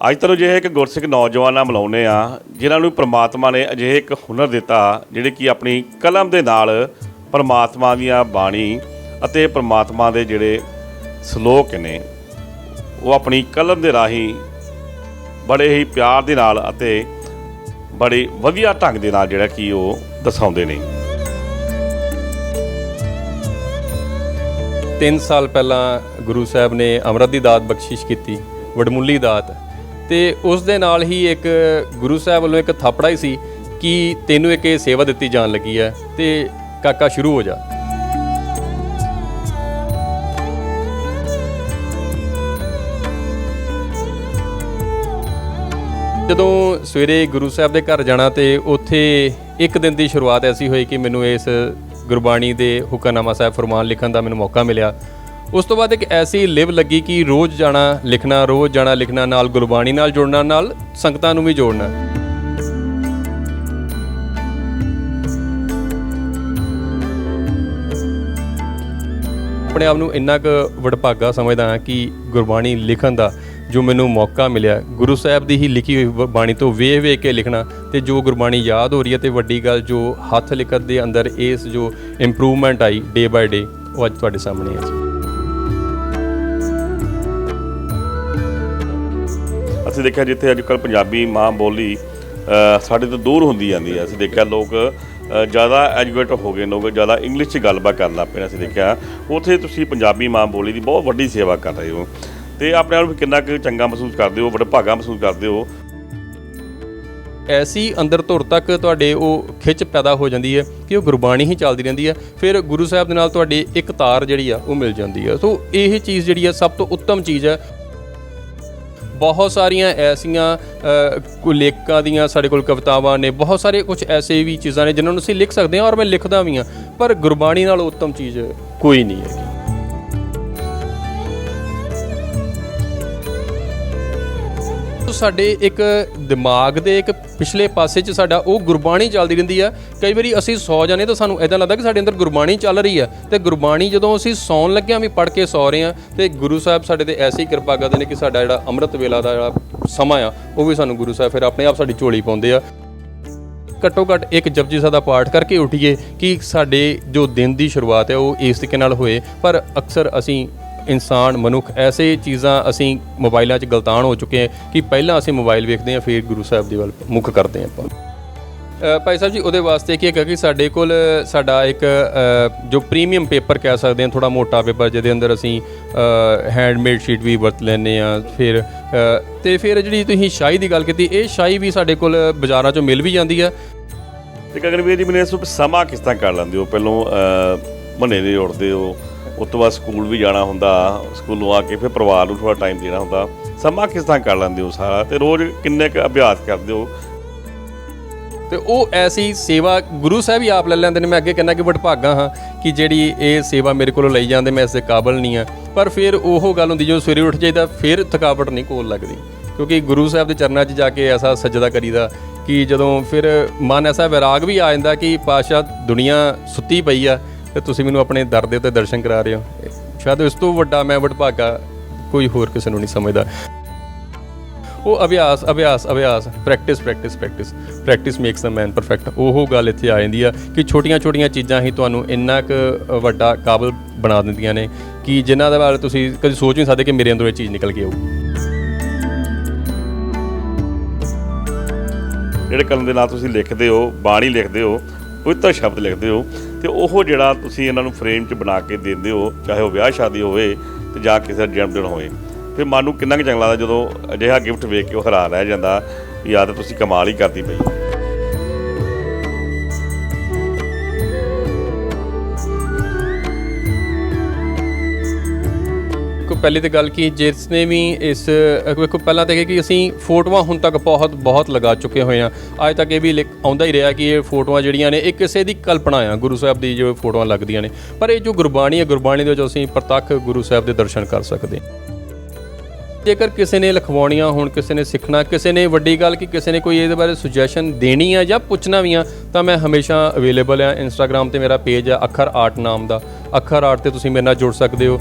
ਅੱਜ ਤੁਹਾਨੂੰ ਅਜਿਹੇ ਇੱਕ ਗੁਰਸਿੱਖ ਨੌਜਵਾਨਾਂ ਮਿਲਾਉਂਦੇ ਆ ਜਿਨ੍ਹਾਂ ਨੂੰ ਪ੍ਰਮਾਤਮਾ ਨੇ ਅਜਿਹੇ ਇੱਕ ਹੁਨਰ ਦਿੱਤਾ, ਜਿਹੜੇ ਕਿ ਆਪਣੀ ਕਲਮ ਦੇ ਨਾਲ ਪ੍ਰਮਾਤਮਾ ਦੀਆਂ ਬਾਣੀ ਅਤੇ ਪ੍ਰਮਾਤਮਾ ਦੇ ਜਿਹੜੇ ਸ਼ਲੋਕ ਨੇ, ਉਹ ਆਪਣੀ ਕਲਮ ਦੇ ਰਾਹੀਂ ਬੜੇ ਹੀ ਪਿਆਰ ਦੇ ਨਾਲ ਅਤੇ ਬੜੇ ਵਧੀਆ ਢੰਗ ਦੇ ਨਾਲ ਜਿਹੜਾ ਕਿ ਉਹ ਦਰਸਾਉਂਦੇ ਨੇ। 3 ਸਾਲ ਪਹਿਲਾਂ ਗੁਰੂ ਸਾਹਿਬ ਨੇ ਅੰਮ੍ਰਿਤ ਦੀ ਦਾਤ ਬਖਸ਼ਿਸ਼ ਕੀਤੀ, ਵਡਮੁੱਲੀ ਦਾਤ। ਤੇ ਉਸ ਦੇ ਨਾਲ ਹੀ ਇੱਕ ਗੁਰੂ ਸਾਹਿਬ ਵੱਲੋਂ ਇੱਕ ਥਾਪੜਾ ਹੀ ਸੀ ਕਿ ਤੈਨੂੰ ਇੱਕ ਇਹ ਸੇਵਾ ਦਿੱਤੀ ਜਾਣ ਲੱਗੀ ਹੈ ਤੇ ਕਾਕਾ ਸ਼ੁਰੂ ਹੋ ਜਾ। ਜਦੋਂ ਸਵੇਰੇ ਗੁਰੂ ਸਾਹਿਬ ਦੇ ਘਰ ਜਾਣਾ ਤੇ ਉੱਥੇ ਇੱਕ ਦਿਨ ਦੀ ਸ਼ੁਰੂਆਤ ਐਸੀ ਹੋਈ ਕਿ ਮੈਨੂੰ ਇਸ ਗੁਰਬਾਣੀ ਦੇ ਹੁਕਮਨਾਮਾ ਸਾਹਿਬ ਫਰਮਾਨ ਲਿਖਣ ਦਾ ਮੈਨੂੰ ਮੌਕਾ ਮਿਲਿਆ। ਉਸ ਤੋਂ ਬਾਅਦ ਇੱਕ ਐਸੀ ਲਿਵ ਲੱਗੀ ਕਿ ਰੋਜ਼ ਜਾਣਾ, ਲਿਖਣਾ, ਰੋਜ਼ ਜਾਣਾ, ਲਿਖਣਾ, ਨਾਲ ਗੁਰਬਾਣੀ ਨਾਲ ਜੁੜਨਾ, ਨਾਲ ਸੰਗਤਾਂ ਨੂੰ ਵੀ ਜੋੜਨਾ। ਆਪਣੇ ਆਪ ਨੂੰ ਇੰਨਾ ਕੁ ਵਡਭਾਗਾ ਸਮਝਦਾ ਹਾਂ ਕਿ ਗੁਰਬਾਣੀ ਲਿਖਣ ਦਾ ਜੋ ਮੈਨੂੰ ਮੌਕਾ ਮਿਲਿਆ, ਗੁਰੂ ਸਾਹਿਬ ਦੀ ਹੀ ਲਿਖੀ ਹੋਈ ਬਾਣੀ ਤੋਂ ਵੇਖ ਵੇਖ ਕੇ ਲਿਖਣਾ ਤੇ ਜੋ ਗੁਰਬਾਣੀ ਯਾਦ ਹੋ ਰਹੀ ਹੈ ਤੇ ਵੱਡੀ ਗੱਲ ਜੋ ਹੱਥ ਲਿਖਤ ਦੇ ਅੰਦਰ ਇਸ ਜੋ improvement I day by day ਉਹ ਅੱਜ ਤੁਹਾਡੇ ਸਾਹਮਣੇ ਹੈ ਅਸੀਂ ਦੇਖਿਆ ਜਿੱਥੇ ਅੱਜ ਕੱਲ ਪੰਜਾਬੀ ਮਾਂ ਬੋਲੀ ਸਾਡੇ ਤੋਂ ਦੂਰ ਹੁੰਦੀ ਜਾਂਦੀ ਹੈ। ਅਸੀਂ ਦੇਖਿਆ ਲੋਕ ਜ਼ਿਆਦਾ ਐਜੂਕੇਟ ਹੋ ਗਏ ਲੋਕ, ਜ਼ਿਆਦਾ ਇੰਗਲਿਸ਼ 'ਚ ਗੱਲਬਾਤ ਕਰਨ ਲੱਗ ਪਏ ਨੇ। ਅਸੀਂ ਦੇਖਿਆ, ਉੱਥੇ ਤੁਸੀਂ ਪੰਜਾਬੀ ਮਾਂ ਬੋਲੀ ਦੀ ਬਹੁਤ ਵੱਡੀ ਸੇਵਾ ਕਰ ਰਹੇ ਹੋ। ਤੇ ਆਪਣੇ ਆਪ ਨੂੰ ਕਿੰਨਾ ਕੁ ਚੰਗਾ ਮਹਿਸੂਸ ਕਰਦੇ ਹੋ ਬੜਾ ਭਾਗਾ ਮਹਿਸੂਸ ਕਰਦੇ ਹੋ? ਐਸੀ ਅੰਦਰ ਧੁਰ ਤੱਕ ਤੁਹਾਡੇ ਉਹ ਖਿੱਚ ਪੈਦਾ ਹੋ ਜਾਂਦੀ ਹੈ ਕਿ ਉਹ ਗੁਰਬਾਣੀ ਹੀ ਚੱਲਦੀ ਰਹਿੰਦੀ ਹੈ। ਫਿਰ ਗੁਰੂ ਸਾਹਿਬ ਦੇ ਨਾਲ ਤੁਹਾਡੀ ਇੱਕ ਤਾਰ ਜਿਹੜੀ ਆ, ਉਹ ਮਿਲ ਜਾਂਦੀ ਹੈ। ਸੋ ਇਹ ਚੀਜ਼ ਜਿਹੜੀ ਆ, ਸਭ ਤੋਂ ਉੱਤਮ ਚੀਜ਼ ਹੈ। ਬਹੁਤ ਸਾਰੀਆਂ ਐਸੀਆਂ ਲੇਖਕਾਂ ਦੀਆਂ ਸਾਡੇ ਕੋਲ ਕਵਿਤਾਵਾਂ ਨੇ, ਬਹੁਤ ਸਾਰੇ ਕੁਝ ਐਸੇ ਵੀ ਚੀਜ਼ਾਂ ਨੇ ਜਿਨ੍ਹਾਂ ਨੂੰ ਅਸੀਂ ਲਿਖ ਸਕਦੇ ਹਾਂ ਔਰ ਮੈਂ ਲਿਖਦਾ ਵੀ ਹਾਂ, ਪਰ ਗੁਰਬਾਣੀ ਨਾਲ ਉੱਤਮ ਚੀਜ਼ ਕੋਈ ਨਹੀਂ ਹੈ ਸਾਡੇ ਇੱਕ ਦਿਮਾਗ ਦੇ ਇੱਕ ਪਿਛਲੇ ਪਾਸੇ 'ਚ ਸਾਡਾ ਉਹ ਗੁਰਬਾਣੀ ਚੱਲਦੀ ਰਹਿੰਦੀ ਆ। ਕਈ ਵਾਰੀ ਅਸੀਂ ਸੌ ਜਾਂਦੇ ਤਾਂ ਸਾਨੂੰ ਇਦਾਂ ਲੱਗਦਾ ਕਿ ਸਾਡੇ ਅੰਦਰ ਗੁਰਬਾਣੀ ਚੱਲ ਰਹੀ ਆ। ਤੇ ਗੁਰਬਾਣੀ ਜਦੋਂ ਅਸੀਂ ਸੌਣ ਲੱਗਿਆਂ ਵੀ ਪੜ੍ਹ ਕੇ ਸੌ ਰਹੇ ਆ ਤੇ ਗੁਰੂ ਸਾਹਿਬ ਸਾਡੇ ਤੇ ਐਸੀ ਕਿਰਪਾ ਕਰਦੇ ਨੇ ਕਿ ਸਾਡਾ ਜਿਹੜਾ ਅੰਮ੍ਰਿਤ ਵੇਲਾ ਦਾ ਜਿਹੜਾ ਸਮਾਂ ਆ, ਉਹ ਵੀ ਸਾਨੂੰ ਗੁਰੂ ਸਾਹਿਬ ਫਿਰ ਆਪਣੇ ਆਪ ਸਾਡੀ ਝੋਲੀ ਪਾਉਂਦੇ ਆ। ਘੱਟੋ ਘੱਟ ਇੱਕ ਜਪਜੀ ਸਾਹਿਬ ਦਾ ਪਾਠ ਕਰਕੇ ਉੱਠੀਏ ਕਿ ਸਾਡੇ ਜੋ ਦਿਨ ਦੀ ਸ਼ੁਰੂਆਤ ਹੈ, ਉਹ ਇਸ ਤਰੀਕੇ ਨਾਲ ਹੋਏ। ਪਰ ਅਕਸਰ ਅਸੀਂ ਇਨਸਾਨ ਮਨੁੱਖ ਐਸੇ ਚੀਜ਼ਾਂ ਅਸੀਂ ਮੋਬਾਈਲਾਂ 'ਚ ਗਲਤਾਨ ਹੋ ਚੁੱਕੇ ਹਾਂ ਕਿ ਪਹਿਲਾਂ ਅਸੀਂ ਮੋਬਾਈਲ ਵੇਖਦੇ ਹਾਂ ਫਿਰ ਗੁਰੂ ਸਾਹਿਬ ਦੀ ਵੱਲ ਮੁੱਖ ਕਰਦੇ ਹਾਂ ਆਪਾਂ। ਭਾਈ ਸਾਹਿਬ ਜੀ ਉਹਦੇ ਵਾਸਤੇ ਕੀ ਹੈਗਾ ਕਿ ਸਾਡੇ ਕੋਲ ਸਾਡਾ ਇੱਕ ਜੋ ਪ੍ਰੀਮੀਅਮ ਪੇਪਰ ਕਹਿ ਸਕਦੇ ਹਾਂ ਥੋੜਾ ਮੋਟਾ ਪੇਪਰ ਜਿਹਦੇ ਅੰਦਰ ਅਸੀਂ ਹੈਂਡਮੇਡ ਸ਼ੀਟ ਵੀ ਵਰਤ ਲੈਂਦੇ ਆ ਫਿਰ ਅ, ਤੇ ਫਿਰ ਜਿਹੜੀ ਤੁਸੀਂ ਸ਼ਾਹੀ ਦੀ ਗੱਲ ਕੀਤੀ ਇਹ ਸ਼ਾਹੀ ਵੀ ਸਾਡੇ ਕੋਲ ਬਾਜ਼ਾਰਾਂ 'ਚੋਂ ਮਿਲ ਵੀ ਜਾਂਦੀ ਆ। ਤੇ ਗਗਨਵੀਰ ਜੀ ਮੈਨੂੰ ਇਸ ਸਮਾਂ ਕਿਸ ਤਰ੍ਹਾਂ ਕਰ ਲੈਂਦੇ ਹੋ? ਪਹਿਲੋਂ ਮਨੇ ਦੇ ਉੱਠਦੇ ਹੋ ਉਸ ਤੋਂ ਬਾਅਦ ਸਕੂਲ ਵੀ ਜਾਣਾ ਹੁੰਦਾ, ਸਕੂਲੋਂ ਆ ਕੇ ਫਿਰ ਪਰਿਵਾਰ ਨੂੰ ਥੋੜਾ ਟਾਈਮ ਦੇਣਾ ਹੁੰਦਾ। ਸਮਾਂ ਕਿਸ ਤਰ੍ਹਾਂ ਕਰ ਲੈਂਦੇ ਹੋ ਸਾਰਾ ਤੇ ਰੋਜ਼ ਕਿੰਨੇ ਕੁ ਅਭਿਆਸ ਕਰਦੇ ਹੋ? ਤੇ ਉਹ ਐਸੀ ਸੇਵਾ ਗੁਰੂ ਸਾਹਿਬ ਹੀ ਆਪ ਲੈ ਲੈਂਦੇ ਨੇ, ਮੈਂ ਅੱਗੇ ਕਹਿੰਦਾ ਕਿ ਵਡਭਾਗਾ ਹਾਂ ਕਿ ਜਿਹੜੀ ਇਹ ਸੇਵਾ ਮੇਰੇ ਕੋਲੋਂ ਲਈ ਜਾਂਦੇ, ਮੈਂ ਇਸ ਦੇ ਕਾਬਲ ਨਹੀਂ ਆ ਪਰ ਫਿਰ ਉਹ ਗੱਲ ਹੁੰਦੀ, ਜਦੋਂ ਸਵੇਰੇ ਉੱਠ ਜਾਈਦਾ, ਫਿਰ ਥਕਾਵਟ ਨਹੀਂ ਕੋਲ ਲੱਗਦੀ। ਕਿਉਂਕਿ ਗੁਰੂ ਸਾਹਿਬ ਦੇ ਚਰਨਾਂ 'ਚ ਜਾ ਕੇ ਐਸਾ ਸਜਦਾ ਕਰੀਦਾ ਕਿ ਜਦੋਂ ਫਿਰ ਮਨ ਐਸਾ ਵਿਰਾਗ ਵੀ ਆ ਜਾਂਦਾ ਕਿ ਪਾਸ਼ਾ ਦੁਨੀਆ ਸੁੱਤੀ ਪਈ ਆ ਤੇ ਤੁਸੀਂ ਮੈਨੂੰ ਆਪਣੇ ਦਰ ਦੇ ਉੱਤੇ ਦਰਸ਼ਨ ਕਰਾ ਰਹੇ ਹੋ। ਸ਼ਾਇਦ ਇਸ ਤੋਂ ਵੱਡਾ ਮੈਂ ਵਡਭਾਗਾ ਕੋਈ ਹੋਰ ਕਿਸੇ ਨੂੰ ਨਹੀਂ ਸਮਝਦਾ। ਉਹ ਅਭਿਆਸ ਅਭਿਆਸ ਅਭਿਆਸ practice practice practice practice makes a man perfect ਉਹ ਗੱਲ ਇੱਥੇ ਆ ਜਾਂਦੀ ਆ ਕਿ ਛੋਟੀਆਂ-ਛੋਟੀਆਂ ਚੀਜ਼ਾਂ ਹੀ ਤੁਹਾਨੂੰ ਇੰਨਾ ਕੁ ਵੱਡਾ ਕਾਬਲ ਬਣਾ ਦਿੰਦੀਆਂ ਨੇ ਕਿ ਜਿਨ੍ਹਾਂ ਦੇ ਬਾਰੇ ਤੁਸੀਂ ਕਦੇ ਸੋਚ ਨਹੀਂ ਸਕਦੇ ਕਿ ਮੇਰੇ ਅੰਦਰੋਂ ਇਹ ਚੀਜ਼ ਨਿਕਲ ਕੇ ਆਊ। ਜਿਹੜੇ ਕਲਮ ਦੇ ਨਾਲ ਤੁਸੀਂ ਲਿਖਦੇ ਹੋ, ਬਾਣੀ ਲਿਖਦੇ ਹੋ, ਪਵਿੱਤਰ ਸ਼ਬਦ ਲਿਖਦੇ ਹੋ ਤੇ ਉਹ ਜਿਹੜਾ ਤੁਸੀਂ ਇਹਨਾਂ ਨੂੰ ਫਰੇਮ 'ਚ ਬਣਾ ਕੇ ਦਿੰਦੇ ਹੋ, ਚਾਹੇ ਉਹ ਵਿਆਹ ਸ਼ਾਦੀ ਹੋਵੇ ਤੇ ਜਾਂ ਕਿਸੇ ਦਾ ਜਨਮ ਦਿਨ ਹੋਵੇ ਫਿਰ ਮਨ ਨੂੰ ਕਿੰਨਾ ਕੁ ਚੰਗਾ ਲੱਗਦਾ ਜਦੋਂ ਅਜਿਹਾ ਗਿਫਟ ਵੇਖ ਕੇ ਉਹ ਹੈਰਾਨ ਰਹਿ ਜਾਂਦਾ, ਵੀ ਯਾਰ ਤੁਸੀਂ ਕਮਾਲ ਹੀ ਕਰਦੀ ਪਈ ਪਹਿਲੀ ਤੇ ਗੱਲ ਕੀ ਜਿਸ ਨੇ ਵੀ ਇਸ ਅ, ਵੇਖੋ ਪਹਿਲਾਂ ਤਾਂ ਇਹ ਕਿ ਅਸੀਂ ਫੋਟੋਆਂ ਹੁਣ ਤੱਕ ਬਹੁਤ ਬਹੁਤ ਲਗਾ ਚੁੱਕੇ ਹੋਏ ਆ ਅੱਜ ਤੱਕ ਇਹ ਵੀ ਲਿਖ- ਆਉਂਦਾ ਹੀ ਰਿਹਾ ਕਿ ਇਹ ਫੋਟੋਆਂ ਜਿਹੜੀਆਂ ਨੇ ਇਹ ਕਿਸੇ ਦੀ ਕਲਪਨਾ ਆ ਗੁਰੂ ਸਾਹਿਬ ਦੀ ਜੋ ਫੋਟੋਆਂ ਲੱਗਦੀਆਂ ਨੇ। ਪਰ ਇਹ ਜੋ ਗੁਰਬਾਣੀ ਹੈ ਗੁਰਬਾਣੀ ਦੇ ਵਿੱਚ ਅਸੀਂ ਪ੍ਰਤੱਖ ਗੁਰੂ ਸਾਹਿਬ ਦੇ ਦਰਸ਼ਨ ਕਰ ਸਕਦੇ ਜੇਕਰ ਕਿਸੇ ਨੇ ਲਿਖਵਾਉਣੀਆਂ ਹੁਣ ਕਿਸੇ ਨੇ ਸਿੱਖਣਾ ਕਿਸੇ ਨੇ ਵੱਡੀ ਗੱਲ ਕਿ ਕਿਸੇ ਨੇ ਕੋਈ ਇਹਦੇ ਬਾਰੇ ਸੁਜੈਸ਼ਨ ਦੇਣੀ ਆ ਜਾਂ ਪੁੱਛਣਾ ਵੀ ਆ ਤਾਂ ਮੈਂ ਹਮੇਸ਼ਾ ਅਵੇਲੇਬਲ ਆ। ਇੰਸਟਾਗ੍ਰam ਤੇ ਮੇਰਾ ਪੇਜ ਆ ਅੱਖਰ ਆਰਟ ਨਾਮ ਦਾ। ਅੱਖਰ ਆਰਟ ਤੇ ਤੁਸੀਂ ਮੇਰੇ ਨਾਲ ਜੁੜ ਸਕਦੇ ਹੋ।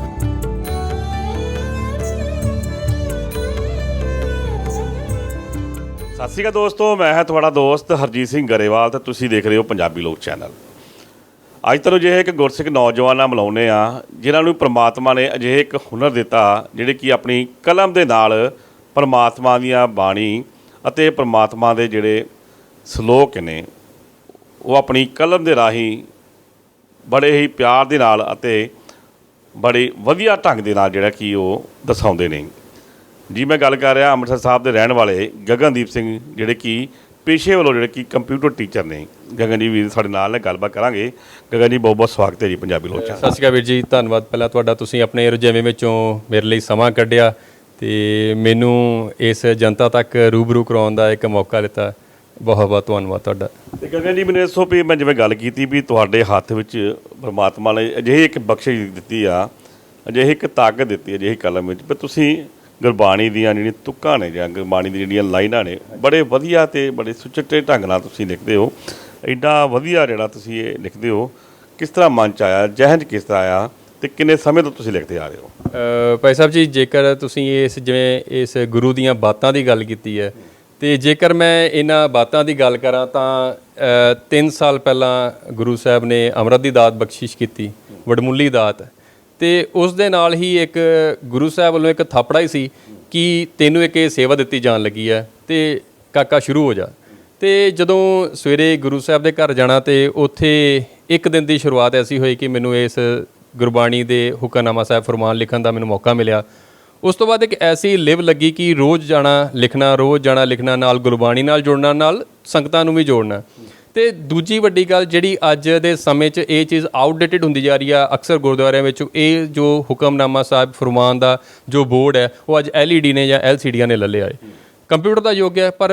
ਸਤਿ ਸ਼੍ਰੀ ਅਕਾਲ ਦੋਸਤੋ, ਮੈਂ ਹਾਂ ਤੁਹਾਡਾ ਦੋਸਤ ਹਰਜੀਤ ਸਿੰਘ ਗਰੇਵਾਲ ਤੇ ਤੁਸੀਂ ਦੇਖ ਰਹੇ ਹੋ ਪੰਜਾਬੀ ਲੋਕ ਚੈਨਲ। ਅੱਜ ਤੁਹਾਨੂੰ ਜਿਹੇ ਇੱਕ ਗੁਰਸਿੱਖ ਨੌਜਵਾਨਾਂ ਮਿਲਾਉਂਦੇ ਆ ਜਿਨ੍ਹਾਂ ਨੂੰ ਪ੍ਰਮਾਤਮਾ ਨੇ ਅਜਿਹੇ ਇੱਕ ਹੁਨਰ ਦਿੱਤਾ, ਜਿਹੜੇ ਕਿ ਆਪਣੀ ਕਲਮ ਦੇ ਨਾਲ ਪ੍ਰਮਾਤਮਾ ਦੀਆਂ ਬਾਣੀ ਅਤੇ ਪ੍ਰਮਾਤਮਾ ਦੇ ਜਿਹੜੇ ਸ਼ਲੋਕ ਨੇ, ਉਹ ਆਪਣੀ ਕਲਮ ਦੇ ਰਾਹੀਂ ਬੜੇ ਹੀ ਪਿਆਰ ਦੇ ਨਾਲ ਅਤੇ ਬੜੇ ਵਧੀਆ ਢੰਗ ਦੇ ਨਾਲ ਜਿਹੜਾ ਕਿ ਉਹ ਦਰਸਾਉਂਦੇ ਨੇ। ਜੀ ਮੈਂ ਗੱਲ ਕਰ ਰਿਹਾ ਅੰਮ੍ਰਿਤਸਰ ਸਾਹਿਬ ਦੇ ਰਹਿਣ ਵਾਲੇ ਗਗਨਦੀਪ ਸਿੰਘ ਜਿਹੜੇ ਕਿ ਪੇਸ਼ੇ ਵੱਲੋਂ ਜਿਹੜੇ ਕਿ ਕੰਪਿਊਟਰ ਟੀਚਰ ਨੇ। ਗਗਨ ਜੀ ਵੀਰ ਸਾਡੇ ਨਾਲ ਨੇ ਗੱਲਬਾਤ ਕਰਾਂਗੇ। ਗਗਨ ਜੀ ਬਹੁਤ ਬਹੁਤ ਸਵਾਗਤ ਹੈ ਜੀ ਪੰਜਾਬੀ ਲੋਕ ਚੈਨਲ ਸਤਿ ਸ਼੍ਰੀ ਅਕਾਲ ਵੀਰ ਜੀ ਧੰਨਵਾਦ ਪਹਿਲਾਂ ਤੁਹਾਡਾ ਤੁਸੀਂ ਆਪਣੇ ਰੁਝੇਵੇਂ ਵਿੱਚੋਂ ਮੇਰੇ ਲਈ ਸਮਾਂ ਕੱਢਿਆ ਤੇ ਮੈਨੂੰ ਇਸ ਜਨਤਾ ਤੱਕ ਰੂਬਰੂ ਕਰਾਉਣ ਦਾ ਇੱਕ ਮੌਕਾ ਦਿੱਤਾ। ਬਹੁਤ ਬਹੁਤ ਧੰਨਵਾਦ ਤੁਹਾਡਾ। ਤੇ ਗਗਨ ਜੀ ਮੈਨੂੰ ਦੱਸੋ ਵੀ ਮੈਂ ਜਿਵੇਂ ਗੱਲ ਕੀਤੀ ਵੀ ਤੁਹਾਡੇ ਹੱਥ ਵਿੱਚ ਪਰਮਾਤਮਾ ਨੇ ਅਜਿਹੀ ਇੱਕ ਬਖਸ਼ਿਸ਼ ਦਿੱਤੀ ਆ ਅਜਿਹੀ ਇੱਕ ਤਾਕਤ ਦਿੱਤੀ ਅਜਿਹੀ ਕਲਮ ਵਿੱਚ। ਵੀ ਤੁਸੀਂ ਗੁਰਬਾਣੀ ਦੀਆਂ ਜਿਹੜੀਆਂ ਤੁਕਾਂ ਨੇ ਜਾਂ ਗੁਰਬਾਣੀ ਦੀਆਂ ਜਿਹੜੀਆਂ ਲਾਈਨਾਂ ਨੇ, ਬੜੇ ਵਧੀਆ ਤੇ ਬੜੇ ਸੁਚੱਟੇ ਢੰਗ ਨਾਲ ਤੁਸੀਂ ਲਿਖਦੇ ਹੋ। ਐਡਾ ਵਧੀਆ ਜਿਹੜਾ ਤੁਸੀਂ ਇਹ ਲਿਖਦੇ ਹੋ। ਕਿਸ ਤਰ੍ਹਾਂ ਮਨ ਚ ਆਇਆ, ਜਹਨ ਕਿਸ ਤਰ੍ਹਾਂ ਆਇਆ ਤੇ ਕਿੰਨੇ ਸਮੇਂ ਤੋਂ ਤੁਸੀਂ ਲਿਖਦੇ ਆ ਰਹੇ ਹੋ? ਭਾਈ ਸਾਹਿਬ ਜੀ, ਜੇਕਰ ਤੁਸੀਂ ਇਸ ਜਿਵੇਂ ਇਸ ਗੁਰੂ ਦੀਆਂ ਬਾਤਾਂ ਦੀ ਗੱਲ ਕੀਤੀ ਹੈ ਤੇ ਜੇਕਰ ਮੈਂ ਇਹਨਾਂ ਬਾਤਾਂ ਦੀ ਗੱਲ ਕਰਾਂ ਤਾਂ 3 ਸਾਲ ਪਹਿਲਾਂ ਗੁਰੂ ਸਾਹਿਬ ਨੇ ਅੰਮ੍ਰਿਤ ਦੀ ਦਾਤ ਬਖਸ਼ਿਸ਼ ਕੀਤੀ, ਵਡਮੁੱਲੀ ਦਾਤ। ਤੇ ਉਸ ਦੇ ਨਾਲ ਹੀ ਇੱਕ ਗੁਰੂ ਸਾਹਿਬ ਵੱਲੋਂ ਇੱਕ ਥਾਪੜਾ ਹੀ ਸੀ ਕਿ ਤੈਨੂੰ ਇੱਕ ਇਹ ਸੇਵਾ ਦਿੱਤੀ ਜਾਣ ਲੱਗੀ ਹੈ ਤੇ ਕਾਕਾ ਸ਼ੁਰੂ ਹੋ ਜਾ। ਤੇ ਜਦੋਂ ਸਵੇਰੇ ਗੁਰੂ ਸਾਹਿਬ ਦੇ ਘਰ ਜਾਣਾ ਤੇ ਉੱਥੇ ਇੱਕ ਦਿਨ ਦੀ ਸ਼ੁਰੂਆਤ ਐਸੀ ਹੋਈ ਕਿ ਮੈਨੂੰ ਇਸ ਗੁਰਬਾਣੀ ਦੇ ਹੁਕਮਨਾਮਾ ਸਾਹਿਬ ਫਰਮਾਨ ਲਿਖਣ ਦਾ ਮੈਨੂੰ ਮੌਕਾ ਮਿਲਿਆ। ਉਸ ਤੋਂ ਬਾਅਦ ਇੱਕ ਐਸੀ ਲਿਵ ਲੱਗੀ ਕਿ ਰੋਜ਼ ਜਾਣਾ ਲਿਖਣਾ, ਰੋਜ਼ ਜਾਣਾ ਲਿਖਣਾ, ਨਾਲ ਗੁਰਬਾਣੀ ਨਾਲ ਜੁੜਨਾ, ਨਾਲ ਸੰਗਤਾਂ ਨੂੰ ਵੀ ਜੋੜਨਾ। ਤੇ ਦੂਜੀ ਵੱਡੀ ਗੱਲ ਜਿਹੜੀ ਅੱਜ ਦੇ ਸਮੇਂ 'ਚ ਇਹ ਚੀਜ਼ ਆਊਟਡੇਟਡ ਹੁੰਦੀ ਜਾ ਰਹੀ ਆ ਅਕਸਰ ਗੁਰਦੁਆਰਿਆਂ ਵਿੱਚ, ਇਹ ਜੋ ਹੁਕਮਨਾਮਾ ਸਾਹਿਬ ਫਰਮਾਨ ਦਾ ਜੋ ਬੋਰਡ ਹੈ, ਉਹ ਅੱਜ LED ਨੇ ਜਾਂ LCDਆਂ ਨੇ ਲੈ ਲਿਆ ਹੈ। ਕੰਪਿਊਟਰ ਦਾ ਯੁੱਗ ਹੈ, ਪਰ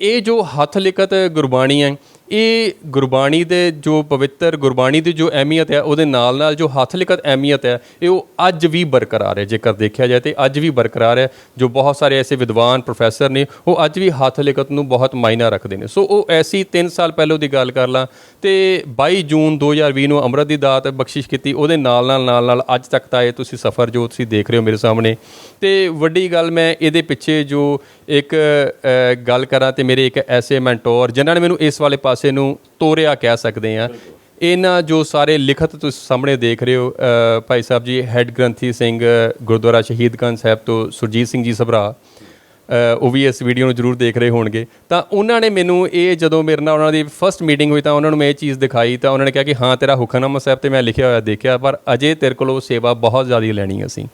ਇਹ ਜੋ ਹੱਥ ਲਿਖਤ ਗੁਰਬਾਣੀ ਹੈ ਇਹ ਗੁਰਬਾਣੀ ਦੇ ਜੋ ਪਵਿੱਤਰ ਗੁਰਬਾਣੀ ਦੀ ਜੋ ਅਹਿਮੀਅਤ ਹੈ, ਉਹਦੇ ਨਾਲ ਨਾਲ ਜੋ ਹੱਥ ਲਿਖਤ ਅਹਿਮੀਅਤ ਹੈ, ਇਹ ਉਹ ਅੱਜ ਵੀ ਬਰਕਰਾਰ ਹੈ। ਜੇਕਰ ਦੇਖਿਆ ਜਾਏ ਤੇ ਅੱਜ ਵੀ ਬਰਕਰਾਰ ਹੈ, ਜੋ ਬਹੁਤ ਸਾਰੇ ਐਸੇ ਵਿਦਵਾਨ ਪ੍ਰੋਫੈਸਰ ਨੇ, ਉਹ ਅੱਜ ਵੀ ਹੱਥ ਲਿਖਤ ਨੂੰ ਬਹੁਤ ਮਾਇਨਾ ਰੱਖਦੇ ਨੇ। ਸੋ ਉਹ ਐਸੀ 3 ਸਾਲ ਪਹਿਲਾਂ ਦੀ ਗੱਲ ਕਰ ਲਾਂ, ਤੇ 22 ਜੂਨ 2020 ਨੂੰ ਅੰਮ੍ਰਿਤ ਦੀ ਦਾਤ ਬਖਸ਼ਿਸ਼ ਕੀਤੀ, ਉਹਦੇ ਨਾਲ ਨਾਲ ਨਾਲ ਨਾਲ ਅੱਜ ਤੱਕ ਦਾ ਇਹ ਤੁਸੀਂ ਸਫ਼ਰ ਜੋ ਤੁਸੀਂ ਦੇਖ ਰਹੇ ਹੋ ਮੇਰੇ ਸਾਹਮਣੇ। ਤੇ ਵੱਡੀ ਗੱਲ ਮੈਂ ਇਹਦੇ ਪਿੱਛੇ ਜੋ ਇੱਕ ਗੱਲ ਕਰਾਂ ਤੇ ਮੇਰੇ ਇੱਕ ਐਸੇ ਮੈਂਟੋਰ, ਜਿਨ੍ਹਾਂ ਨੇ ਮੈਨੂੰ ਇਸ ਵਾਲੇ ਪਾਸੇ ਨੂੰ ਤੋਰਿਆ ਕਹਿ ਸਕਦੇ ਆ ਇਹਨਾਂ ਜੋ ਸਾਰੇ ਲਿਖਤ ਤੁਸੀਂ ਸਾਹਮਣੇ ਦੇਖ ਰਹੇ ਹੋ ਭਾਈ ਸਾਹਿਬ ਜੀ, ਹੈੱਡ ਗ੍ਰੰਥੀ ਸਿੰਘ, ਗੁਰਦੁਆਰਾ ਸ਼ਹੀਦਗੰਜ ਸਾਹਿਬ ਤੋਂ ਸੁਰਜੀਤ ਸਿੰਘ ਜੀ ਸਭਰਾ। ਉਹ ਵੀ ਇਸ ਵੀਡੀਓ ਨੂੰ ਜ਼ਰੂਰ ਦੇਖ ਰਹੇ ਹੋਣਗੇ। ਤਾਂ ਉਹਨਾਂ ਨੇ ਮੈਨੂੰ ਇਹ ਜਦੋਂ ਮੇਰੇ ਨਾਲ ਉਹਨਾਂ ਦੀ ਫਰਸਟ ਮੀਟਿੰਗ ਹੋਈ ਤਾਂ ਉਹਨਾਂ ਨੂੰ ਮੈਂ ਇਹ ਚੀਜ਼ ਦਿਖਾਈ ਤਾਂ ਉਹਨਾਂ ਨੇ ਕਿਹਾ ਕਿ ਹਾਂ, ਤੇਰਾ ਹੁਕਮਨਾਮਾ ਸਾਹਿਬ ਤੇ ਮੈਂ ਲਿਖਿਆ ਹੋਇਆ ਦੇਖਿਆ, ਪਰ ਅਜੇ ਤੇਰੇ ਕੋਲ ਉਹ ਸੇਵਾ ਬਹੁਤ ਜ਼ਿਆਦਾ ਲੈਣੀ ਅਸੀਂ।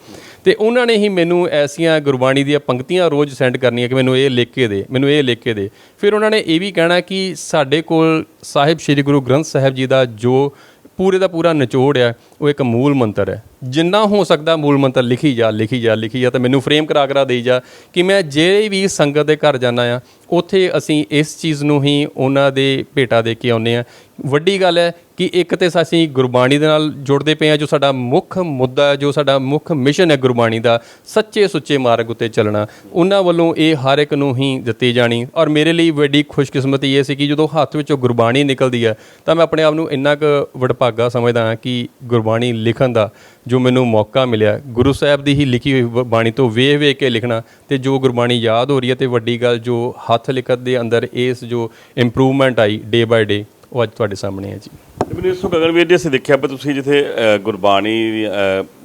ਤੇ ਉਹਨਾਂ ਨੇ ਹੀ ਮੈਨੂੰ ਐਸੀਆਂ ਗੁਰਬਾਣੀ ਦੀਆਂ ਪੰਕਤੀਆਂ ਰੋਜ਼ ਸੈਂਡ ਕਰਨੀਆਂ ਕਿ ਮੈਨੂੰ ਇਹ ਲਿਖ ਕੇ ਦੇ, ਮੈਨੂੰ ਇਹ ਲਿਖ ਕੇ ਦੇ। ਫਿਰ ਉਹਨਾਂ ਨੇ ਇਹ ਵੀ ਕਹਿਣਾ ਕਿ ਸਾਡੇ ਕੋਲ ਸਾਹਿਬ ਸ੍ਰੀ ਗੁਰੂ ਗ੍ਰੰਥ ਸਾਹਿਬ ਜੀ ਦਾ ਜੋ ਪੂਰੇ ਦਾ ਪੂਰਾ ਨਿਚੋੜ ਹੈ, ਉਹ ਇੱਕ ਮੂਲ ਮੰਤਰ ਹੈ। ਜਿੰਨਾ ਹੋ ਸਕਦਾ ਮੂਲ ਮੰਤਰ ਲਿਖੀ ਜਾ ਲਿਖੀ ਜਾ ਲਿਖੀ ਜਾ ਤਾਂ ਮੈਨੂੰ ਫਰੇਮ ਕਰਾ ਕਰਾ ਦੇਈ ਜਾ ਕਿ ਮੈਂ ਜਿਹੜੇ ਵੀ ਸੰਗਤ ਦੇ ਘਰ ਜਾਂਦਾ ਆ, ਉੱਥੇ ਅਸੀਂ ਇਸ ਚੀਜ਼ ਨੂੰ ਹੀ ਉਹਨਾਂ ਦੇ ਭੇਟਾ ਦੇ ਕੇ ਆਉਂਦੇ ਆ। ਵੱਡੀ ਗੱਲ ਹੈ ਕਿ ਇੱਕ ਤੇ ਅਸੀਂ ਗੁਰਬਾਣੀ ਦੇ ਨਾਲ ਜੁੜਦੇ ਪਏ ਆ, ਜੋ ਸਾਡਾ ਮੁੱਖ ਮੁੱਦਾ ਜੋ ਸਾਡਾ ਮੁੱਖ ਮਿਸ਼ਨ ਹੈ ਗੁਰਬਾਣੀ ਦਾ, ਸੱਚੇ ਸੁੱਚੇ ਮਾਰਗ ਉੱਤੇ ਚੱਲਣਾ। ਉਹਨਾਂ ਵੱਲੋਂ ਇਹ ਹਰ ਇੱਕ ਨੂੰ ਹੀ ਦਿੱਤੀ ਜਾਣੀ। ਔਰ ਮੇਰੇ ਲਈ ਵੱਡੀ ਖੁਸ਼ਕਿਸਮਤੀ ਇਹ ਸੀ ਕਿ ਜਦੋਂ ਹੱਥ ਵਿੱਚੋਂ ਗੁਰਬਾਣੀ ਨਿਕਲਦੀ ਹੈ, ਤਾਂ ਮੈਂ ਆਪਣੇ ਆਪ ਨੂੰ ਇੰਨਾ ਕੁ ਵਡਭਾਗਾ ਸਮਝਦਾ ਹਾਂ ਕਿ ਗੁਰਬਾਣੀ ਲਿਖਣ ਦਾ ਜੋ ਮੈਨੂੰ ਮੌਕਾ ਮਿਲਿਆ, ਗੁਰੂ ਸਾਹਿਬ ਦੀ ਹੀ ਲਿਖੀ ਹੋਈ ਬਾਣੀ ਤੋਂ ਵੇਖ ਵੇਖ ਕੇ ਲਿਖਣਾ ਤੇ ਜੋ ਗੁਰਬਾਣੀ ਯਾਦ ਹੋ ਰਹੀ ਹੈ ਤੇ ਵੱਡੀ ਗੱਲ ਜੋ ਹੱਥ ਲਿਖਤ ਦੇ ਅੰਦਰ ਇਸ ਜੋ improvement I day by day ਉਹ ਅੱਜ ਤੁਹਾਡੇ ਸਾਹਮਣੇ ਹੈ ਜੀ। ਤੇ ਮੈਨੂੰ ਇਸ ਤੋਂ ਗਗਨਵੀਰ ਜੀ, ਅਸੀਂ ਦੇਖਿਆ ਵੀ ਤੁਸੀਂ ਜਿੱਥੇ ਗੁਰਬਾਣੀ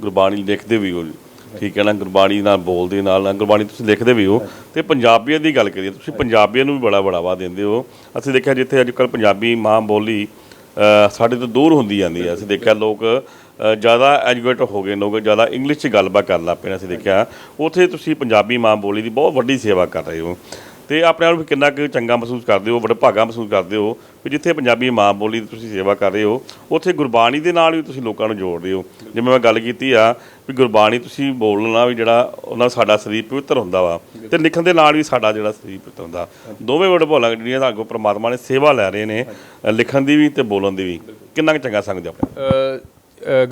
ਗੁਰਬਾਣੀ ਲਿਖਦੇ ਵੀ ਹੋ, ਠੀਕ ਹੈ ਨਾ, ਗੁਰਬਾਣੀ ਨਾਲ ਬੋਲਦੇ ਨਾਲ, ਨਾ ਗੁਰਬਾਣੀ ਤੁਸੀਂ ਲਿਖਦੇ ਵੀ ਹੋ ਤੇ ਪੰਜਾਬੀਅਤ ਦੀ ਗੱਲ ਕਰੀਏ, ਤੁਸੀਂ ਪੰਜਾਬੀਆਂ ਨੂੰ ਵੀ ਬੜਾ ਬੜਾਵਾ ਦਿੰਦੇ ਹੋ। ਅਸੀਂ ਦੇਖਿਆ ਜਿੱਥੇ ਅੱਜ ਕੱਲ ਪੰਜਾਬੀ ਮਾਂ ਬੋਲੀ ਸਾਡੇ ਤੋਂ ਦੂਰ ਹੁੰਦੀ ਜਾਂਦੀ ਹੈ। ਅਸੀਂ ਦੇਖਿਆ ਲੋਕ ਜ਼ਿਆਦਾ ਐਜੂਕੇਟ ਹੋ ਗਏ ਲੋਕ, ਜ਼ਿਆਦਾ ਇੰਗਲਿਸ਼ 'ਚ ਗੱਲਬਾਤ ਕਰਨ ਲੱਗ ਪਏ ਨੇ, ਅਸੀਂ ਦੇਖਿਆ। ਉੱਥੇ ਤੁਸੀਂ ਪੰਜਾਬੀ ਮਾਂ ਬੋਲੀ ਦੀ ਬਹੁਤ ਵੱਡੀ ਸੇਵਾ ਕਰ ਰਹੇ ਹੋ। ਤੇ ਆਪਣੇ ਆਪ ਨੂੰ ਕਿੰਨਾ ਕੁ ਚੰਗਾ ਮਹਿਸੂਸ ਕਰਦੇ ਹੋ ਬੜਾ ਭਾਗਾ ਮਹਿਸੂਸ ਕਰਦੇ ਹੋ, ਵੀ ਜਿੱਥੇ ਪੰਜਾਬੀ ਮਾਂ ਬੋਲੀ ਦੀ ਤੁਸੀਂ ਸੇਵਾ ਕਰ ਰਹੇ ਹੋ, ਉੱਥੇ ਗੁਰਬਾਣੀ ਦੇ ਨਾਲ ਵੀ ਤੁਸੀਂ ਲੋਕਾਂ ਨੂੰ ਜੋੜਦੇ ਹੋ। ਜਿਵੇਂ ਮੈਂ ਗੱਲ ਕੀਤੀ ਆ, ਵੀ ਗੁਰਬਾਣੀ ਤੁਸੀਂ ਬੋਲਣਾ ਵੀ ਜਿਹੜਾ ਉਹਨਾਂ ਨਾਲ ਸਾਡਾ ਸਰੀਰ ਪਵਿੱਤਰ ਹੁੰਦਾ ਵਾ, ਤੇ ਲਿਖਣ ਦੇ ਨਾਲ ਵੀ ਸਾਡਾ ਜਿਹੜਾ ਸਰੀਰ ਪਵਿੱਤਰ ਹੁੰਦਾ। ਦੋਵੇਂ ਵਰਡ ਭੋਲਾ ਜਿਹੜੀਆਂ ਤੁਹਾਡੇ ਪ੍ਰਮਾਤਮਾ ਨੇ ਸੇਵਾ ਲੈ ਰਹੇ ਨੇ, ਲਿਖਣ ਦੀ ਵੀ ਤੇ ਬੋਲਣ ਦੀ ਵੀ। ਕਿੰਨਾ ਕੁ ਚੰਗਾ ਸਮਝਦੇ ਹੋ ਆਪਣੇ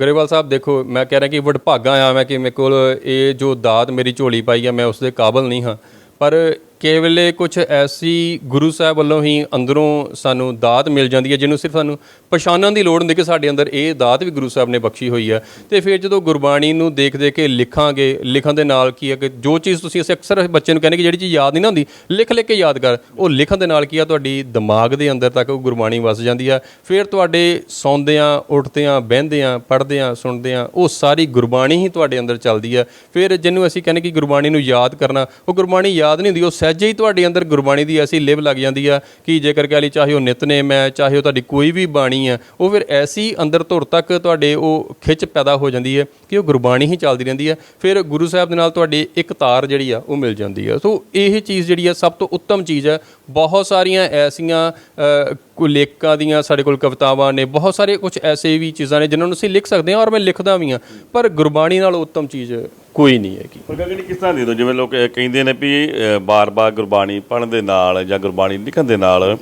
ਗਰੇਵਾਲ ਸਾਹਿਬ, ਦੇਖੋ, ਮੈਂ ਕਹਿ ਰਿਹਾ ਕਿ ਵਡਭਾਗਾ ਆ ਮੈਂ ਕਿ ਮੇਰੇ ਕੋਲ ਇਹ ਜੋ ਦਾਤ ਮੇਰੀ ਝੋਲੀ ਪਾਈ ਆ, ਮੈਂ ਉਸ ਦੇ ਕਾਬਲ ਨਹੀਂ ਹਾਂ। ਪਰ ਕੇਵਲੇ ਕੁਝ ਐਸੀ ਗੁਰੂ ਸਾਹਿਬ ਵੱਲੋਂ ਹੀ ਅੰਦਰੋਂ ਸਾਨੂੰ ਦਾਤ ਮਿਲ ਜਾਂਦੀ ਹੈ, ਜਿਹਨੂੰ ਸਿਰਫ ਸਾਨੂੰ ਪਛਾਣਨ ਦੀ ਲੋੜ ਹੁੰਦੀ ਕਿ ਸਾਡੇ ਅੰਦਰ ਇਹ ਦਾਤ ਵੀ ਗੁਰੂ ਸਾਹਿਬ ਨੇ ਬਖਸ਼ੀ ਹੋਈ ਹੈ। ਤੇ ਫਿਰ ਜਦੋਂ ਗੁਰਬਾਣੀ ਨੂੰ ਦੇਖ ਦੇਖ ਕੇ ਲਿਖਾਂਗੇ, ਲਿਖਣ ਦੇ ਨਾਲ ਕੀ ਹੈ ਕਿ ਜੋ ਚੀਜ਼ ਤੁਸੀਂ ਅਸੀਂ ਅਕਸਰ ਬੱਚੇ ਨੂੰ ਕਹਿੰਦੇ ਕਿ ਜਿਹੜੀ ਚੀਜ਼ ਯਾਦ ਨਹੀਂ ਨਾ ਹੁੰਦੀ, ਲਿਖ ਲਿਖ ਕੇ ਯਾਦ ਕਰ। ਉਹ ਲਿਖਣ ਦੇ ਨਾਲ ਕੀ ਆ ਤੁਹਾਡੀ ਦਿਮਾਗ ਦੇ ਅੰਦਰ ਤੱਕ ਉਹ ਗੁਰਬਾਣੀ ਵਸ ਜਾਂਦੀ ਆ ਫਿਰ ਤੁਹਾਡੇ ਸੌਂਦਿਆਂ, ਉੱਠਦਿਆਂ, ਬਹਿੰਦਿਆਂ, ਪੜ੍ਹਦਿਆਂ, ਸੁਣਦਿਆਂ, ਉਹ ਸਾਰੀ ਗੁਰਬਾਣੀ ਹੀ ਤੁਹਾਡੇ ਅੰਦਰ ਚੱਲਦੀ ਆ ਫਿਰ ਜਿਹਨੂੰ ਅਸੀਂ ਕਹਿੰਦੇ ਕਿ ਗੁਰਬਾਣੀ ਨੂੰ ਯਾਦ ਕਰਨਾ, ਉਹ ਗੁਰਬਾਣੀ ਯਾਦ ਨਹੀਂ ਹੁੰਦੀ, ਉਹ ਸਹਿਜੇ ਹੀ ਤੁਹਾਡੇ ਅੰਦਰ ਗੁਰਬਾਣੀ ਦੀ ਐਸੀ ਲਿਵ ਲੱਗ ਜਾਂਦੀ ਆ ਕਿ ਜੇਕਰ ਕਹਿ ਲਈ ਚਾਹੇ ਉਹ ਨਿਤਨੇਮ ਹੈ ਚਾਹੇ ਉਹ ਤੁਹਾਡੀ ਕੋਈ ਵੀ ਬਾਣੀ ਹੈ ਉਹ ਫਿਰ ਐਸੀ ਅੰਦਰ ਧੁਰ ਤੱਕ ਤੁਹਾਡੇ ਉਹ ਖਿੱਚ ਪੈਦਾ ਹੋ ਜਾਂਦੀ ਹੈ ਕਿ ਉਹ ਗੁਰਬਾਣੀ ਹੀ ਚੱਲਦੀ ਰਹਿੰਦੀ ਹੈ। ਫਿਰ ਗੁਰੂ ਸਾਹਿਬ ਦੇ ਨਾਲ ਤੁਹਾਡੀ ਇੱਕ ਤਾਰ ਜਿਹੜੀ ਆ ਉਹ ਮਿਲ ਜਾਂਦੀ ਹੈ ਸੋ ਇਹ ਚੀਜ਼ ਜਿਹੜੀ ਆ ਸਭ ਤੋਂ ਉੱਤਮ ਚੀਜ਼ ਹੈ। ਬਹੁਤ ਸਾਰੀਆਂ ਐਸੀਆਂ ਅ, ਲੇਖਕਾਂ ਦੀਆਂ ਸਾਡੇ ਕੋਲ ਕਵਿਤਾਵਾਂ ਨੇ ਬਹੁਤ ਸਾਰੇ ਕੁਝ ਐਸੇ ਵੀ ਚੀਜ਼ਾਂ ਨੇ ਜਿਨ੍ਹਾਂ ਨੂੰ ਅਸੀਂ ਲਿਖ ਸਕਦੇ ਹਾਂ ਔਰ ਮੈਂ ਲਿਖਦਾ ਵੀ ਹਾਂ। ਪਰ ਗੁਰਬਾਣੀ ਨਾਲ ਉੱਤਮ ਚੀਜ਼ ਕੋਈ ਨਹੀਂ ਹੈਗੀ। ਪਰ ਗਗਨ ਕਿਸ ਤਰ੍ਹਾਂ ਦੇ ਦੋ? ਜਿਵੇਂ ਲੋਕ ਕਹਿੰਦੇ ਨੇ ਵੀ ਬਾਰ-ਬਾਰ ਗੁਰਬਾਣੀ ਪੜ੍ਹਨ ਦੇ ਨਾਲ ਜਾਂ ਗੁਰਬਾਣੀ ਲਿਖਣ ਦੇ ਨਾਲ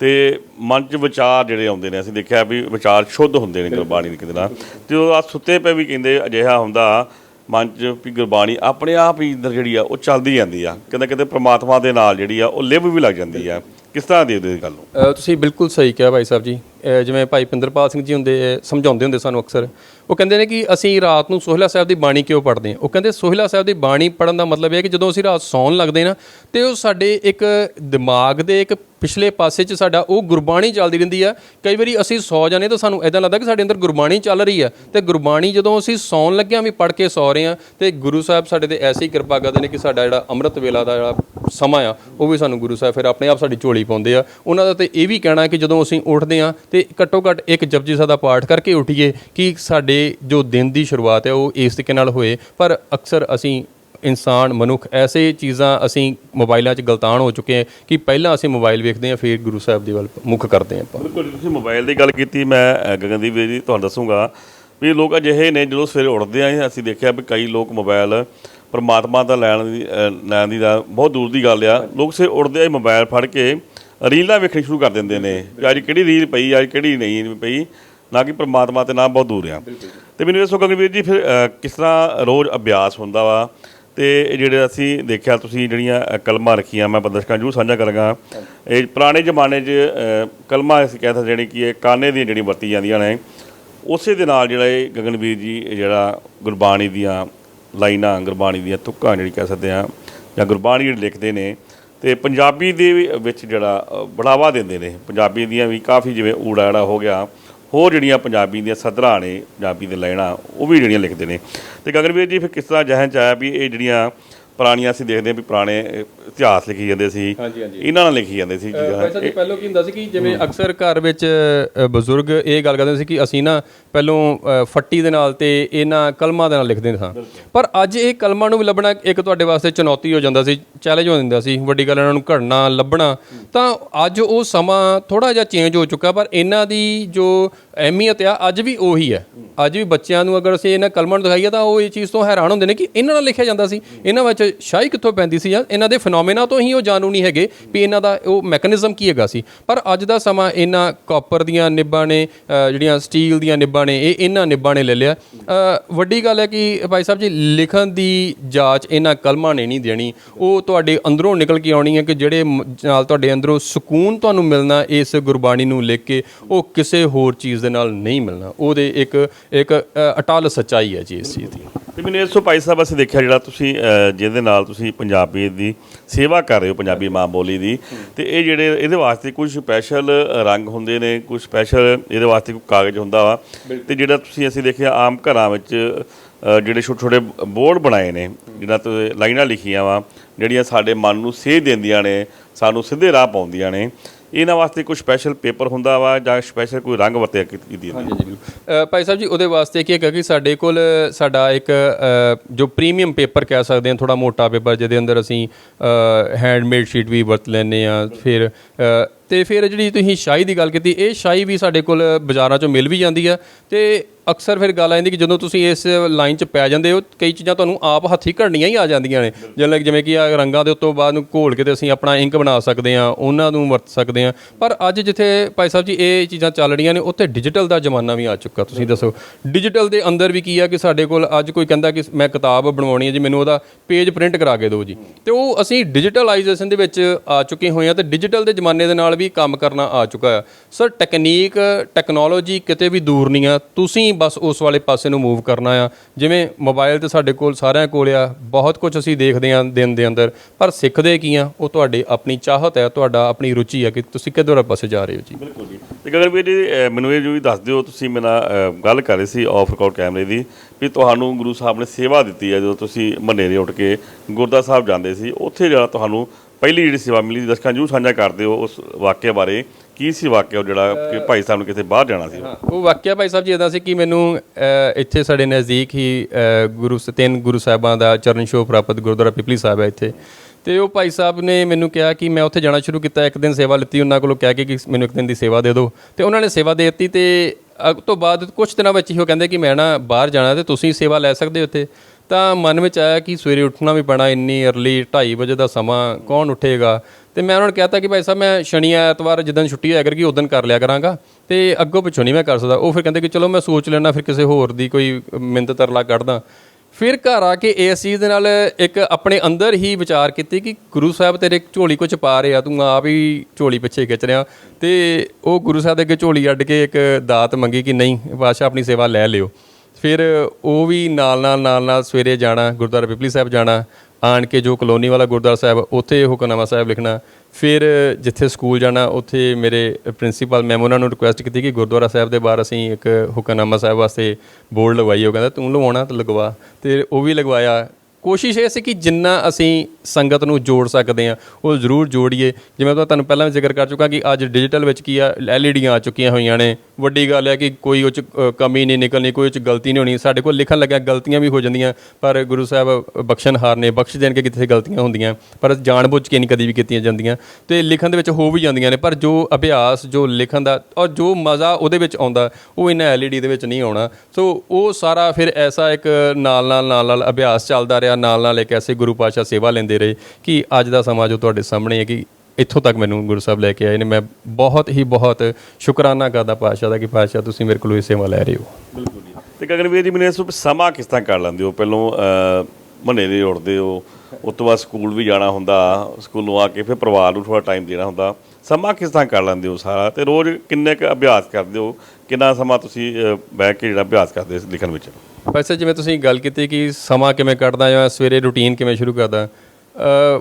ਤੇ ਮਨ 'ਚ ਵਿਚਾਰ ਜਿਹੜੇ ਆਉਂਦੇ ਨੇ ਅਸੀਂ ਦੇਖਿਆ ਵੀ ਵਿਚਾਰ ਸ਼ੁੱਧ ਹੁੰਦੇ ਨੇ ਗੁਰਬਾਣੀ ਲਿਖਣ ਦੇ ਨਾਲ। ਤੇ ਉਹ ਆ ਸੁੱਤੇ ਪਏ ਵੀ ਕਹਿੰਦੇ ਅਜਿਹਾ ਹੁੰਦਾ ਮਨ 'ਚ ਵੀ ਗੁਰਬਾਣੀ ਆਪਣੇ ਆਪ ਹੀ ਅੰਦਰ ਜਿਹੜੀ ਆ ਉਹ ਚੱਲਦੀ ਜਾਂਦੀ ਆ। ਕਹਿੰਦੇ ਕਹਿੰਦੇ ਪ੍ਰਮਾਤਮਾ ਦੇ ਨਾਲ ਜਿਹੜੀ ਆ ਉਹ ਲਿਵ ਵੀ ਲੱਗ ਜਾਂਦੀ ਆ। ਕਿਸ ਤਰ੍ਹਾਂ ਦੇ ਦੇ ਗੱਲ ਨੂੰ? ਤੁਸੀਂ ਬਿਲਕੁਲ ਸਹੀ ਕਿਹਾ ਭਾਈ ਸਾਹਿਬ ਜੀ। ਜਿਵੇਂ ਭਾਈ ਪਿੰਦਰਪਾਲ ਸਿੰਘ ਜੀ ਹੁੰਦੇ ਸਮਝਾਉਂਦੇ ਹੁੰਦੇ ਸਾਨੂੰ ਅਕਸਰ, ਉਹ ਕਹਿੰਦੇ ਨੇ ਕਿ ਅਸੀਂ ਰਾਤ ਨੂੰ ਸੋਹਿਲਾ ਸਾਹਿਬ ਦੀ ਬਾਣੀ ਕਿਉਂ ਪੜ੍ਹਦੇ ਹਾਂ? ਉਹ ਕਹਿੰਦੇ ਸੋਹਿਲਾ ਸਾਹਿਬ ਦੀ ਬਾਣੀ ਪੜ੍ਹਨ ਦਾ ਮਤਲਬ ਇਹ ਹੈ ਕਿ ਜਦੋਂ ਅਸੀਂ ਰਾਤ ਸੌਣ ਲੱਗਦੇ ਨਾ, ਤੇ ਉਹ ਸਾਡੇ ਇੱਕ ਦਿਮਾਗ ਦੇ ਇੱਕ ਪਿਛਲੇ ਪਾਸੇ 'ਚ ਸਾਡਾ, ਉਹ ਗੁਰਬਾਣੀ ਚੱਲਦੀ ਰਹਿੰਦੀ ਆ। ਕਈ ਵਾਰੀ ਅਸੀਂ ਸੌ ਜਾਂਦੇ ਤਾਂ ਸਾਨੂੰ ਐਦਾਂ ਲੱਗਦਾ ਕਿ ਸਾਡੇ ਅੰਦਰ ਗੁਰਬਾਣੀ ਚੱਲ ਰਹੀ ਆ। ਤੇ ਗੁਰਬਾਣੀ ਜਦੋਂ ਅਸੀਂ ਸੌਣ ਲੱਗਿਆਂ, ਵੀ ਪੜ੍ਹ ਕੇ ਸੌ ਰਹੇ ਆ ਤੇ ਗੁਰੂ ਸਾਹਿਬ ਸਾਡੇ ਤੇ ਐਸੀ ਕਿਰਪਾ ਕਰਦੇ ਨੇ ਕਿ ਸਾਡਾ ਜਿਹੜਾ ਅੰਮ੍ਰਿਤ ਵੇਲਾ ਦਾ ਜਿਹੜਾ ਸਮਾਂ ਆ, ਉਹ ਵੀ ਸਾਨੂੰ ਗੁਰੂ ਸਾਹਿਬ ਫਿਰ ਆਪਣੇ ਆਪ ਸਾਡੀ ਝੋਲੀ ਪਾਉਂਦੇ ਆ। ਉਹਨਾਂ ਦਾ ਤੇ ਇਹ ਵੀ ਕਹਿਣਾ ਕਿ ਜਦੋਂ ਅਸੀਂ ਉੱਠਦੇ ਆ ਤੇ ਘੱਟੋ ਘੱਟ ਇੱਕ ਜਪਜੀ ਸਾਹਿਬ ਦਾ ਪਾਠ ਕਰਕੇ ਉੱਠੀਏ ਕਿ ਸਾਡੇ ਜੋ ਦਿਨ ਦੀ ਸ਼ੁਰੂਆਤ ਹੈ, ਉਹ ਇਸ ਤਰੀਕੇ ਨਾਲ ਹੋਏ। ਪਰ ਅਕਸਰ ਅਸੀਂ ਇਨਸਾਨ, ਮਨੁੱਖ ਐਸੇ ਚੀਜ਼ਾਂ ਅਸੀਂ ਮੋਬਾਈਲਾਂ 'ਚ ਗਲਤਾਨ ਹੋ ਚੁੱਕੇ ਹਾਂ ਕਿ ਪਹਿਲਾਂ ਅਸੀਂ ਮੋਬਾਈਲ ਵੇਖਦੇ ਹਾਂ, ਫਿਰ ਗੁਰੂ ਸਾਹਿਬ ਦੀ ਵੱਲ ਮੁੱਖ ਕਰਦੇ ਹਾਂ ਬਿਲਕੁਲ ਤੁਸੀਂ ਮੋਬਾਈਲ ਦੀ ਗੱਲ ਕੀਤੀ, ਮੈਂ ਗਗਨਦੀਪ ਜੀ ਤੁਹਾਨੂੰ ਦੱਸੂਗਾ ਵੀ ਲੋਕ ਅਜਿਹੇ ਨੇ ਜਦੋਂ ਸਵੇਰੇ ਉੱਠਦੇ ਆ, ਅਸੀਂ ਦੇਖਿਆ ਵੀ ਕਈ ਲੋਕ ਮੋਬਾਈਲ ਪਰਮਾਤਮਾ ਦਾ ਲੈਣ ਦੀ ਲੈਣ ਦੀ ਦਾ ਬਹੁਤ ਦੂਰ ਦੀ ਗੱਲ ਆ। ਲੋਕ ਸਵੇਰੇ ਉੱਠਦੇ ਆ, ਮੋਬਾਈਲ ਫੜ ਕੇ ਰੀਲਾਂ ਵੇਖਣੀ ਸ਼ੁਰੂ ਕਰ ਦਿੰਦੇ ਨੇ ਵੀ ਅੱਜ ਕਿਹੜੀ ਰੀਲ ਪਈ ਅੱਜ ਕਿਹੜੀ ਨਹੀਂ ਪਈ ਨਾ ਕਿ ਪਰਮਾਤਮਾ ਤੇ ਨਾ ਬਹੁਤ ਦੂਰ ਆ। ਤੇ ਮੈਨੂੰ ਇਹ ਦੱਸੋ ਗਗਨਵੀਰ ਜੀ ਫਿਰ ਕਿਸ ਤਰ੍ਹਾਂ ਰੋਜ਼ ਅਭਿਆਸ ਹੁੰਦਾ ਵਾ? ਤੇ ਜਿਹੜੇ ਅਸੀਂ ਦੇਖਿਆ ਤੁਸੀਂ ਜਿਹੜੀਆਂ ਕਲਮਾਂ ਰੱਖੀਆਂ ਮੈਂ ਦਰਸ਼ਕਾਂ ਨੂੰ ਸਾਂਝਾ ਕਰਾਂਗਾ। ਇਹ ਪੁਰਾਣੇ ਜ਼ਮਾਨੇ 'ਚ ਕਲਮਾਂ ਅਸੀਂ ਕਹਿੰਦੇ ਜਿਹੜੀ ਕਿ ਇਹ ਕਾਨੇ ਦੀਆਂ ਜਿਹੜੀ ਵਰਤੀ ਜਾਂਦੀਆਂ ਨੇ ਉਸੇ ਦੇ ਨਾਲ ਜਿਹੜਾ ਇਹ ਗਗਨਵੀਰ ਜੀ ਜਿਹੜਾ ਗੁਰਬਾਣੀ ਦੀਆਂ ਲਾਈਨਾਂ ਗੁਰਬਾਣੀ ਦੀਆਂ ਤੁਕਾਂ ਜਿਹੜੀ ਕਹਿ ਸਕਦੇ ਆ ਜਾਂ ਗੁਰਬਾਣੀ ਜਿਹੜੀ ਲਿਖਦੇ ਨੇ ਤੇ ਪੰਜਾਬੀ ਦੇ ਵਿੱਚ ਜਿਹੜਾ ਬੜਾਵਾ ਦਿੰਦੇ ਨੇ। ਪੰਜਾਬੀ ਦੀਆਂ ਵੀ ਕਾਫੀ ਜਿਵੇਂ ਊੜਾ ਐੜਾ ਹੋ ਗਿਆ, ਹੋਰ ਜਿਹੜੀਆਂ ਪੰਜਾਬੀ ਦੀਆਂ ਸਦਰਾਂ ਨੇ ਪੰਜਾਬੀ ਦੇ ਲਾਈਨਾਂ, ਉਹ ਵੀ ਜਿਹੜੀਆਂ ਲਿਖਦੇ ਨੇ। ਤੇ ਗਗਨਵੀਰ ਜੀ ਫਿਰ ਕਿਸ ਤਰ੍ਹਾਂ ਜਹਨ ਚ ਆਇਆ ਵੀ ਇਹ ਜਿਹੜੀਆਂ ਪੁਰਾਣੀਆਂ ਅਸੀਂ ਦੇਖਦੇ ਹਾਂ ਵੀ ਪੁਰਾਣੇ ਇਤਿਹਾਸ ਲਿਖੀ ਜਾਂਦੇ ਸੀ। ਹਾਂਜੀ, ਹਾਂਜੀ। ਇਹਨਾਂ ਨਾਲ ਲਿਖੀ ਜਾਂਦੇ ਸੀ ਚੀਜ਼ਾਂ। ਵੈਸੇ ਜੀ ਪਹਿਲਾਂ ਕੀ ਹੁੰਦਾ ਸੀ ਕਿ ਜਿਵੇਂ ਅਕਸਰ ਘਰ ਵਿੱਚ ਅ, ਬਜ਼ੁਰਗ ਇਹ ਗੱਲ ਕਰਦੇ ਸੀ ਕਿ ਅਸੀਂ ਨਾ ਪਹਿਲੋਂ ਅ, ਫੱਟੀ ਦੇ ਨਾਲ ਤੇ ਇਹਨਾਂ ਕਲਮਾਂ ਦੇ ਨਾਲ ਲਿਖਦੇ ਸਾਂ। ਪਰ ਅੱਜ ਇਹ ਕਲਮਾਂ ਨੂੰ ਵੀ ਲੱਭਣਾ ਇੱਕ ਤੁਹਾਡੇ ਵਾਸਤੇ ਚੁਣੌਤੀ ਹੋ ਜਾਂਦਾ ਸੀ ਚੈਲੰਜ ਹੋ ਜਾਂਦਾ ਸੀ ਵੱਡੀ ਗੱਲ ਇਹਨਾਂ ਨੂੰ ਘੜਨਾ ਲੱਭਣਾ। ਤਾਂ ਅੱਜ ਉਹ ਸਮਾਂ ਥੋੜਾ ਜਿਹਾ ਚੇਂਜ ਹੋ ਚੁੱਕਾ ਪਰ ਇਹਨਾਂ ਦੀ ਜੋ ਅਹਿਮੀਅਤ ਆ ਅੱਜ ਵੀ ਉਹੀ ਹੈ। ਅੱਜ ਵੀ ਬੱਚਿਆਂ ਨੂੰ ਅਗਰ ਅਸੀਂ ਇਹਨਾਂ ਕਲਮਾਂ ਨੂੰ ਦਿਖਾਈਏ ਤਾਂ ਉਹ ਇਹ ਚੀਜ਼ ਤੋਂ ਹੈਰਾਨ ਹੁੰਦੇ ਨੇ ਕਿ ਇਹਨਾਂ ਨਾਲ ਲਿਖਿਆ ਜਾਂਦਾ ਸੀ। ਇਹਨਾਂ ਵਿੱਚ ਸ਼ਾਹੀ ਕਿੱਥੋਂ ਪੈਂਦੀ ਸੀ ਜਾਂ ਇਹਨਾਂ ਦੇ ਫੀਨੋਮੇਨਾ ਤੋਂ ਹੀ ਉਹ ਜਾਣੂ ਨਹੀਂ ਹੈਗੇ ਵੀ ਇਹਨਾਂ ਦਾ ਉਹ ਮੈਕੈਨਿਜ਼ਮ ਕੀ ਹੈਗਾ ਸੀ। ਪਰ ਅੱਜ ਦਾ ਸਮਾਂ ਇਹਨਾਂ ਕਾਪਰ ਦੀਆਂ ਨਿੱਬਾਂ ਨੇ ਜਿਹੜੀਆਂ ਸਟੀਲ ਦੀਆਂ ਨਿੱਬਾਂ ਨੇ ਇਹ ਇਹਨਾਂ ਨਿੱਬਾਂ ਨੇ ਲੈ ਲਿਆ। ਵੱਡੀ ਗੱਲ ਹੈ ਕਿ ਭਾਈ ਸਾਹਿਬ ਜੀ ਲਿਖਣ ਦੀ ਜਾਂਚ ਇਹਨਾਂ ਕਲਮਾਂ ਨੇ ਨਹੀਂ ਦੇਣੀ। ਉਹ ਤੁਹਾਡੇ ਅੰਦਰੋਂ ਨਿਕਲ ਕੇ ਆਉਣੀ ਹੈ ਕਿ ਜਿਹੜੇ ਨਾਲ ਤੁਹਾਡੇ ਅੰਦਰੋਂ ਸਕੂਨ ਤੁਹਾਨੂੰ ਮਿਲਣਾ ਇਸ ਗੁਰਬਾਣੀ ਨੂੰ ਲਿਖ ਕੇ ਉਹ ਕਿਸੇ ਹੋਰ ਚੀਜ਼ ਦੇ ਨਾਲ ਨਹੀਂ ਮਿਲਣਾ। ਉਹਦੇ ਇੱਕ ਇੱਕ ਅ, ਅਟਲ ਸੱਚਾਈ ਹੈ ਜੀ ਇਸ ਚੀਜ਼ ਦੀ। ਤੇ ਮੈਨੂੰ ਇਸ ਤੋਂ ਭਾਈ ਸਾਹਿਬ ਅਸੀਂ ਦੇਖਿਆ ਜਿਹੜਾ ਤੁਸੀਂ ਅ, ਜਿਹਦੇ ਨਾਲ ਤੁਸੀਂ ਪੰਜਾਬੀ ਦੀ ਸੇਵਾ ਕਰ ਰਹੇ ਹੋ ਪੰਜਾਬੀ ਮਾਂ ਬੋਲੀ ਦੀ ਤੇ ਇਹ ਜਿਹੜੇ ਇਹਦੇ ਵਾਸਤੇ ਕੁਝ ਸਪੈਸ਼ਲ ਰੰਗ ਹੁੰਦੇ ਨੇ ਕੁਝ ਸਪੈਸ਼ਲ ਇਹਦੇ ਵਾਸਤੇ ਕੋਈ ਕਾਗਜ਼ ਹੁੰਦਾ ਵਾ ਤੇ ਜਿਹੜਾ ਤੁਸੀਂ ਅਸੀਂ ਦੇਖਿਆ ਆਮ ਘਰਾਂ ਵਿੱਚ ਅ, ਜਿਹੜੇ ਛੋਟੇ ਛੋਟੇ ਬੋਰਡ ਬਣਾਏ ਨੇ ਜਿਹਨਾਂ ਤੋਂ ਲਾਈਨਾਂ ਲਿਖੀਆਂ ਵਾ ਜਿਹੜੀਆਂ ਸਾਡੇ ਮਨ ਨੂੰ ਸੇਧ ਦਿੰਦੀਆਂ ਨੇ ਸਾਨੂੰ ਸਿੱਧੇ ਰਾਹ ਪਾਉਂਦੀਆਂ ਨੇ ਇਹਨਾਂ ਵਾਸਤੇ ਕੋਈ ਸਪੈਸ਼ਲ ਪੇਪਰ ਹੁੰਦਾ ਵਾ ਜਾਂ ਸਪੈਸ਼ਲ ਕੋਈ ਰੰਗ ਵਰਤਿਆ ਕੀਤੀ ਜਾਂਦੀ ਹੈ ਜੀ ਬਿਲਕੁਲ। ਭਾਈ ਸਾਹਿਬ ਜੀ ਉਹਦੇ ਵਾਸਤੇ ਕੀ ਹੈਗਾ ਕਿ ਸਾਡੇ ਕੋਲ ਸਾਡਾ ਇੱਕ ਜੋ ਪ੍ਰੀਮੀਅਮ ਪੇਪਰ ਕਹਿ ਸਕਦੇ ਹਾਂ ਥੋੜਾ ਮੋਟਾ ਪੇਪਰ ਜਿਹਦੇ ਅੰਦਰ ਅਸੀਂ ਹੈਂਡਮੇਡ ਸ਼ੀਟ ਵੀ ਵਰਤ ਲੈਂਦੇ ਆ ਫਿਰ ਅ, ਤੇ ਫਿਰ ਜਿਹੜੀ ਤੁਸੀਂ ਸ਼ਾਈ ਦੀ ਗੱਲ ਕੀਤੀ ਇਹ ਸ਼ਾਈ ਵੀ ਸਾਡੇ ਕੋਲ ਬਾਜ਼ਾਰਾਂ ਚੋਂ ਮਿਲ ਵੀ ਜਾਂਦੀ ਆ ਤੇ ਅਕਸਰ ਫਿਰ ਗੱਲ ਆ ਜਾਂਦੀ ਕਿ ਜਦੋਂ ਤੁਸੀਂ ਇਸ ਲਾਈਨ 'ਚ ਪੈ ਜਾਂਦੇ ਹੋ ਕਈ ਚੀਜ਼ਾਂ ਤੁਹਾਨੂੰ ਆਪ ਹੱਥੀਂ ਘੜਨੀਆਂ ਹੀ ਆ ਜਾਂਦੀਆਂ ਨੇ। ਜਿਵੇਂ ਜਿਵੇਂ ਕਿ ਆ ਰੰਗਾਂ ਦੇ ਉੱਤੋਂ ਬਾਅਦ ਨੂੰ ਘੋਲ ਕੇ ਤੇ ਅਸੀਂ ਆਪਣਾ ਇੰਕ ਬਣਾ ਸਕਦੇ ਹਾਂ ਉਹਨਾਂ ਨੂੰ ਵਰਤ ਸਕਦੇ ਹਾਂ। ਪਰ ਅੱਜ ਜਿੱਥੇ ਭਾਈ ਸਾਹਿਬ ਜੀ ਇਹ ਚੀਜ਼ਾਂ ਚੱਲ ਰਹੀਆਂ ਨੇ ਉੱਥੇ ਡਿਜੀਟਲ ਦਾ ਜ਼ਮਾਨਾ ਵੀ ਆ ਚੁੱਕਾ ਤੁਸੀਂ ਦੱਸੋ। ਡਿਜੀਟਲ ਦੇ ਅੰਦਰ ਵੀ ਕੀ ਆ ਕਿ ਸਾਡੇ ਕੋਲ ਅੱਜ ਕੋਈ ਕਹਿੰਦਾ ਕਿ ਮੈਂ ਕਿਤਾਬ ਬਣਵਾਉਣੀ ਹੈ ਜੀ ਮੈਨੂੰ ਉਹਦਾ ਪੇਜ ਪ੍ਰਿੰਟ ਕਰਾ ਕੇ ਦਿਓ ਜੀ। ਤੇ ਉਹ ਅਸੀਂ ਡਿਜੀਟਲਾਈਜੇਸ਼ਨ ਦੇ ਵਿੱਚ ਆ ਚੁੱਕੇ ਹੋਏ ਆ ਤੇ ਡਿਜੀਟਲ ਦੇ ਜ਼ਮਾਨੇ ਦੇ ਨਾਲ ਵੀ ਕੰਮ ਕਰਨਾ ਆ ਚੁੱਕਾ ਆ। ਸਰ ਟੈਕਨੀਕ ਟੈਕਨੋਲੋਜੀ ਕਿਤੇ ਵੀ ਦੂਰ ਨਹੀਂ ਆ ਤੁਸੀਂ ਬਸ ਉਸ ਵਾਲੇ ਪਾਸੇ ਨੂੰ ਮੂਵ ਕਰਨਾ ਆ। ਜਿਵੇਂ ਮੋਬਾਈਲ ਤੇ ਸਾਡੇ ਕੋਲ ਸਾਰਿਆਂ ਕੋਲ ਆ, ਬਹੁਤ ਕੁਝ ਅਸੀਂ ਦੇਖਦੇ ਆ ਦਿਨ ਦੇ ਅੰਦਰ। ਪਰ ਸਿੱਖਦੇ ਕੀ ਆ? ਉਹ ਤੁਹਾਡੇ ਆਪਣੀ ਚਾਹਤ ਹੈ, ਤੁਹਾਡਾ ਆਪਣੀ ਰੁਚੀ ਹੈ ਕਿ ਤੁਸੀਂ ਕਿੱਧਰ ਵਾਲੇ ਪਾਸੇ ਜਾ ਰਹੇ ਹੋ ਜੀ? ਬਿਲਕੁਲ ਜੀ। ਤੇ ਗਗਨਵੀਰ ਜੀ ਮੈਨੂੰ ਇਹ ਜੋ ਵੀ ਦੱਸ ਦਿਓ, ਤੁਸੀਂ ਮੇਰੇ ਨਾਲ ਗੱਲ ਕਰ ਰਹੇ ਸੀ ਆਫ ਰਿਕਾਰਡ ਕੈਮਰੇ ਦੀ ਵੀ ਤੁਹਾਨੂੰ ਗੁਰੂ ਸਾਹਿਬ ਨੇ ਸੇਵਾ ਦਿੱਤੀ ਹੈ ਜਦੋਂ ਤੁਸੀਂ ਮੰਨੇਰੇ ਉੱਠ ਕੇ ਗੁਰਦਾ ਸਾਹਿਬ ਜਾਂਦੇ ਸੀ। ਉੱਥੇ ਜਿਹੜਾ ਤੁਹਾਨੂੰ ਪਹਿਲੀ ਜਿਹੜੀ ਸੇਵਾ ਮਿਲੀ, ਦਰਸ਼ਕਾਂ ਜੂ ਸਾਂਝਾ ਕਰਦੇ ਹੋ ਉਸ ਵਾਕਿਆ ਬਾਰੇ। ਕੀ ਸੀ ਵਾਕਿਆ ਉਹ ਜਿਹੜਾ ਕਿ ਭਾਈ ਸਾਹਿਬ ਨੂੰ ਕਿਤੇ ਬਾਹਰ ਜਾਣਾ ਸੀ? ਉਹ ਵਾਕਿਆ ਭਾਈ ਸਾਹਿਬ ਜੀ ਇਦਾਂ ਸੀ ਕਿ ਮੈਨੂੰ ਇੱਥੇ ਸਾਡੇ ਨਜ਼ਦੀਕ ਹੀ ਗੁਰੂ ਸ- ਤਿੰਨ ਗੁਰੂ ਸਾਹਿਬਾਂ ਦਾ ਚਰਨ ਛੋਹ ਪ੍ਰਾਪਤ ਗੁਰਦੁਆਰਾ ਪਿਪਲੀ ਸਾਹਿਬ ਹੈ ਇੱਥੇ। ਤੇ ਉਹ ਭਾਈ ਸਾਹਿਬ ਨੇ ਮੈਨੂੰ ਕਿਹਾ ਕਿ ਮੈਂ ਉੱਥੇ ਜਾਣਾ ਸ਼ੁਰੂ ਕੀਤਾ ਇੱਕ ਦਿਨ ਸੇਵਾ ਲਿੱਤੀ ਉਹਨਾਂ ਕੋਲੋਂ ਕਹਿ ਕੇ ਕਿ ਮੈਨੂੰ ਇੱਕ ਦਿਨ ਦੀ ਸੇਵਾ ਦੇ ਦਿਓ। ਤੇ ਉਹਨਾਂ ਨੇ ਸੇਵਾ ਦੇ ਦਿੱਤੀ ਤੇ ਅਗ ਤੋਂ ਬਾਅਦ ਕੁਝ ਦਿਨਾਂ ਵਿੱਚ ਹੀ ਉਹ ਕਹਿੰਦੇ ਕਿ ਮੈਂ ਨਾ ਬਾਹਰ ਜਾਣਾ ਤੇ ਤੁਸੀਂ ਸੇਵਾ ਲੈ ਸਕਦੇ ਹੋ ਉੱਥੇ ਤਾਂ ਮਨ ਵਿੱਚ ਆਇਆ ਕਿ ਸਵੇਰੇ ਉੱਠਣਾ ਵੀ ਪੈਣਾ ਇੰਨੀ ਅਰਲੀ 2:30 ਵਜੇ ਦਾ ਸਮਾਂ ਕੌਣ ਉੱਠੇਗਾ? ਤੇ ਮੈਂ ਉਹਨਾਂ ਨੂੰ ਕਹਿਤਾ ਕਿ ਭਾਈ ਸਾਹਿਬ, ਮੈਂ ਸ਼ਨੀ ਐਤਵਾਰ ਜਿੱਦਣ ਛੁੱਟੀ ਹੋਇਆ ਕਰਗੀ, ਉਦੋਂ ਕਰ ਲਿਆ ਕਰਾਂਗਾ। ਤੇ ਅੱਗੋਂ ਪਿੱਛੋਂ ਨਹੀਂ ਮੈਂ ਕਰ ਸਕਦਾ। ਉਹ ਫਿਰ ਕਹਿੰਦੇ ਕਿ ਚਲੋ ਮੈਂ ਸੋਚ ਲੈਣਾ ਫਿਰ ਕਿਸੇ ਹੋਰ ਦੀ ਕੋਈ ਮਿੰਤ ਤਰਲਾ ਕੱਢਦਾ। ਫਿਰ ਘਰ ਆ ਕੇ ਇਸ ਚੀਜ਼ ਦੇ ਨਾਲ ਇੱਕ ਆਪਣੇ ਅੰਦਰ ਹੀ ਵਿਚਾਰ ਕੀਤੀ ਕਿ ਗੁਰੂ ਸਾਹਿਬ ਤੇਰੇ ਝੋਲੀ ਕੁਝ ਪਾ ਰਿਹਾ, ਤੂੰ ਆਪ ਹੀ ਝੋਲੀ ਪਿੱਛੇ ਖਿੱਚ ਰਿਹਾ। ਤੇ ਉਹ ਗੁਰੂ ਸਾਹਿਬ ਦੇ ਅੱਗੇ ਝੋਲੀ ਅੱਡ ਕੇ ਇੱਕ ਦਾਤ ਮੰਗੀ ਕਿ ਨਹੀਂ, ਬਾਦਸ਼ਾਹ ਆਪਣੀ ਸੇਵਾ ਲੈ ਲਿਓ। ਫਿਰ ਉਹ ਵੀ ਨਾਲ ਨਾਲ ਨਾਲ ਨਾਲ ਸਵੇਰੇ ਜਾਣਾ, ਗੁਰਦੁਆਰਾ ਪਿਪਲੀ ਸਾਹਿਬ ਜਾਣਾ ਆਣ ਕੇ ਜੋ ਕਲੋਨੀ ਵਾਲਾ ਗੁਰਦੁਆਰਾ ਸਾਹਿਬ, ਉੱਥੇ ਹੁਕਮਨਾਮਾ ਸਾਹਿਬ ਲਿਖਣਾ। ਫਿਰ ਜਿੱਥੇ ਸਕੂਲ ਜਾਣਾ, ਉੱਥੇ ਮੇਰੇ ਪ੍ਰਿੰਸੀਪਲ ਮੈਮ ਉਹਨਾਂ ਨੂੰ ਰਿਕੁਐਸਟ ਕੀਤੀ ਕਿ ਗੁਰਦੁਆਰਾ ਸਾਹਿਬ ਦੇ ਬਾਹਰ ਅਸੀਂ ਇੱਕ ਹੁਕਮਨਾਮਾ ਸਾਹਿਬ ਵਾਸਤੇ ਬੋਰਡ ਲਗਵਾਈ ਉਹ ਕਹਿੰਦਾ, ਤੂੰ ਲਵਾਉਣਾ, ਤਾਂ ਲਗਵਾ। ਤੇ ਉਹ ਵੀ ਲਗਵਾਇਆ। ਕੋਸ਼ਿਸ਼ ਇਹ ਸੀ ਕਿ ਜਿੰਨਾ ਅਸੀਂ ਸੰਗਤ ਨੂੰ ਜੋੜ ਸਕਦੇ ਆ ਉਹ ਜ਼ਰੂਰ ਜੋੜੀਏ। ਜਿਵੇਂ ਤਾਂ ਤੁਹਾਨੂੰ ਪਹਿਲਾਂ ਵੀ ਜ਼ਿਕਰ ਕਰ ਚੁੱਕਾ ਕਿ ਅੱਜ ਡਿਜੀਟਲ ਵਿੱਚ ਕੀ ਆ ਐਲਈਡੀਆਂ ਆ ਚੁੱਕੀਆਂ ਹੋਈਆਂ ਨੇ। ਵੱਡੀ ਗੱਲ ਹੈ ਕਿ ਕੋਈ ਉਹ ਚ ਕਮੀ ਨਹੀਂ ਨਿਕਲਣੀ, ਕੋਈ ਉਹ ਚ ਗਲਤੀ ਨਹੀਂ ਹੋਣੀ। ਸਾਡੇ ਕੋਲ ਲਿਖਣ ਲੱਗਿਆ ਗਲਤੀਆਂ ਵੀ ਹੋ ਜਾਂਦੀਆਂ, ਪਰ ਗੁਰੂ ਸਾਹਿਬ ਬਖਸ਼ਣਹਾਰ ਨੇ ਬਖਸ਼ ਦੇਣ ਕਿ ਕਿੱਥੇ ਗਲਤੀਆਂ ਹੁੰਦੀਆਂ, ਪਰ ਜਾਣਬੁੱਝ ਕੇ ਨਹੀਂ ਕਦੀ ਵੀ ਕੀਤੀਆਂ ਜਾਂਦੀਆਂ। ਤੇ ਲਿਖਣ ਦੇ ਵਿੱਚ ਹੋ ਵੀ ਜਾਂਦੀਆਂ ਨੇ, ਪਰ ਜੋ ਅਭਿਆਸ, ਜੋ ਲਿਖਣ ਦਾ ਔਰ ਜੋ ਮਜ਼ਾ ਉਹਦੇ ਵਿੱਚ ਆਉਂਦਾ, ਉਹ ਇਹਨਾਂ ਐਲਈਡੀ ਦੇ ਵਿੱਚ ਨਹੀਂ ਆਉਣਾ। ਸੋ ਉਹ ਸਾਰਾ ਫਿਰ ਐਸਾ ਇੱਕ ਨਾਲ ਨਾਲ ਨਾਲ ਨਾਲ ਅਭਿਆਸ ਚੱਲਦਾ ਰਿਹਾ ਨਾਲ ਨਾਲ ਇੱਕ ਐਸੇ ਗੁਰੂ ਪਾਤਸ਼ਾਹ ਸੇਵਾ ਲੈਂਦੇ ਰਹੇ ਕਿ ਅੱਜ ਦਾ ਸਮਾਂ ਜੋ ਤੁਹਾਡੇ ਸਾਹਮਣੇ ਹੈ ਕਿ ਇੱਥੋਂ ਤੱਕ ਮੈਨੂੰ ਗੁਰੂ ਸਾਹਿਬ ਲੈ ਕੇ ਆਏ ਨੇ। ਮੈਂ ਬਹੁਤ ਹੀ ਬਹੁਤ ਸ਼ੁਕਰਾਨਾ ਕਰਦਾ ਪਾਤਸ਼ਾਹ ਦਾ ਕਿ ਪਾਤਸ਼ਾਹ ਤੁਸੀਂ ਮੇਰੇ ਕੋਲੋਂ ਇਹ ਸੇਵਾ ਲੈ ਰਹੇ ਹੋ। ਬਿਲਕੁਲ ਜੀ। ਤੇ ਗਗਨਵੀਰ ਜੀ ਮੈਨੂੰ ਇਸ ਸਮਾਂ ਕਿਸ ਤਰ੍ਹਾਂ ਕਰ ਲੈਂਦੇ ਹੋ? ਪਹਿਲੋਂ ਅਹ, ਮੰਨੇਰੇ ਉੱਠਦੇ ਹੋ ਉਸ ਤੋਂ ਬਾਅਦ ਸਕੂਲ ਵੀ ਜਾਣਾ ਹੁੰਦਾ ਸਕੂਲੋਂ ਆ ਕੇ ਫਿਰ ਪਰਿਵਾਰ ਨੂੰ ਥੋੜਾ ਟਾਈਮ ਦੇਣਾ ਹੁੰਦਾ। ਸਮਾਂ ਕਿਸ ਤਰ੍ਹਾਂ ਕਰ ਲੈਂਦੇ ਹੋ ਸਾਰਾ? ਤੇ ਰੋਜ਼ ਕਿੰਨੇ ਕੁ ਅਭਿਆਸ ਕਰਦੇ ਹੋ? ਕਿੰਨਾ ਸਮਾਂ ਤੁਸੀਂ ਅਹ, ਬਹਿ ਕੇ ਜਿਹੜਾ ਅਭਿਆਸ ਕਰਦੇ ਲਿਖਣ ਵਿੱਚ? ਵੈਸੇ ਜਿਵੇਂ ਤੁਸੀਂ ਗੱਲ ਕੀਤੀ ਕਿ ਸਮਾਂ ਕਿਵੇਂ ਕੱਢਦਾ ਜਾਂ ਸਵੇਰੇ ਰੁਟੀਨ ਕਿਵੇਂ ਸ਼ੁਰੂ ਕਰਦਾ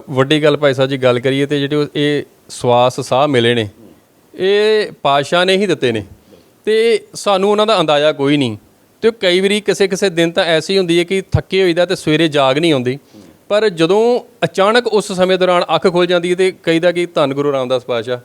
ਵੱਡੀ ਗੱਲ ਭਾਈ ਸਾਹਿਬ ਜੀ ਗੱਲ ਕਰੀਏ ਤੇ ਜਿਹੜੇ ਉਹ ਇਹ ਸਵਾਸ ਸਾਹ ਮਿਲੇ ਨੇ, ਇਹ ਪਾਸ਼ਾ ਨੇ ਹੀ ਦਿੱਤੇ ਨੇ ਤੇ ਸਾਨੂੰ ਉਹਨਾਂ ਦਾ ਅੰਦਾਜ਼ਾ ਕੋਈ ਨਹੀਂ। ਤੇ ਕਈ ਵਾਰੀ ਕਿਸੇ ਕਿਸੇ ਦਿਨ ਤਾਂ ਐਸੀ ਹੁੰਦੀ ਹੈ ਕਿ ਥੱਕੇ ਹੋਈਦਾ ਤੇ ਸਵੇਰੇ ਜਾਗ ਨਹੀਂ ਆਉਂਦੀ, ਪਰ ਜਦੋਂ ਅਚਾਨਕ ਉਸ ਸਮੇਂ ਦੌਰਾਨ ਅੱਖ ਖੁੱਲ ਜਾਂਦੀ ਹੈ ਤੇ ਕਹੀਦਾ ਕਿ ਧੰਨ ਗੁਰੂ ਰਾਮਦਾਸ ਪਾਸ਼ਾ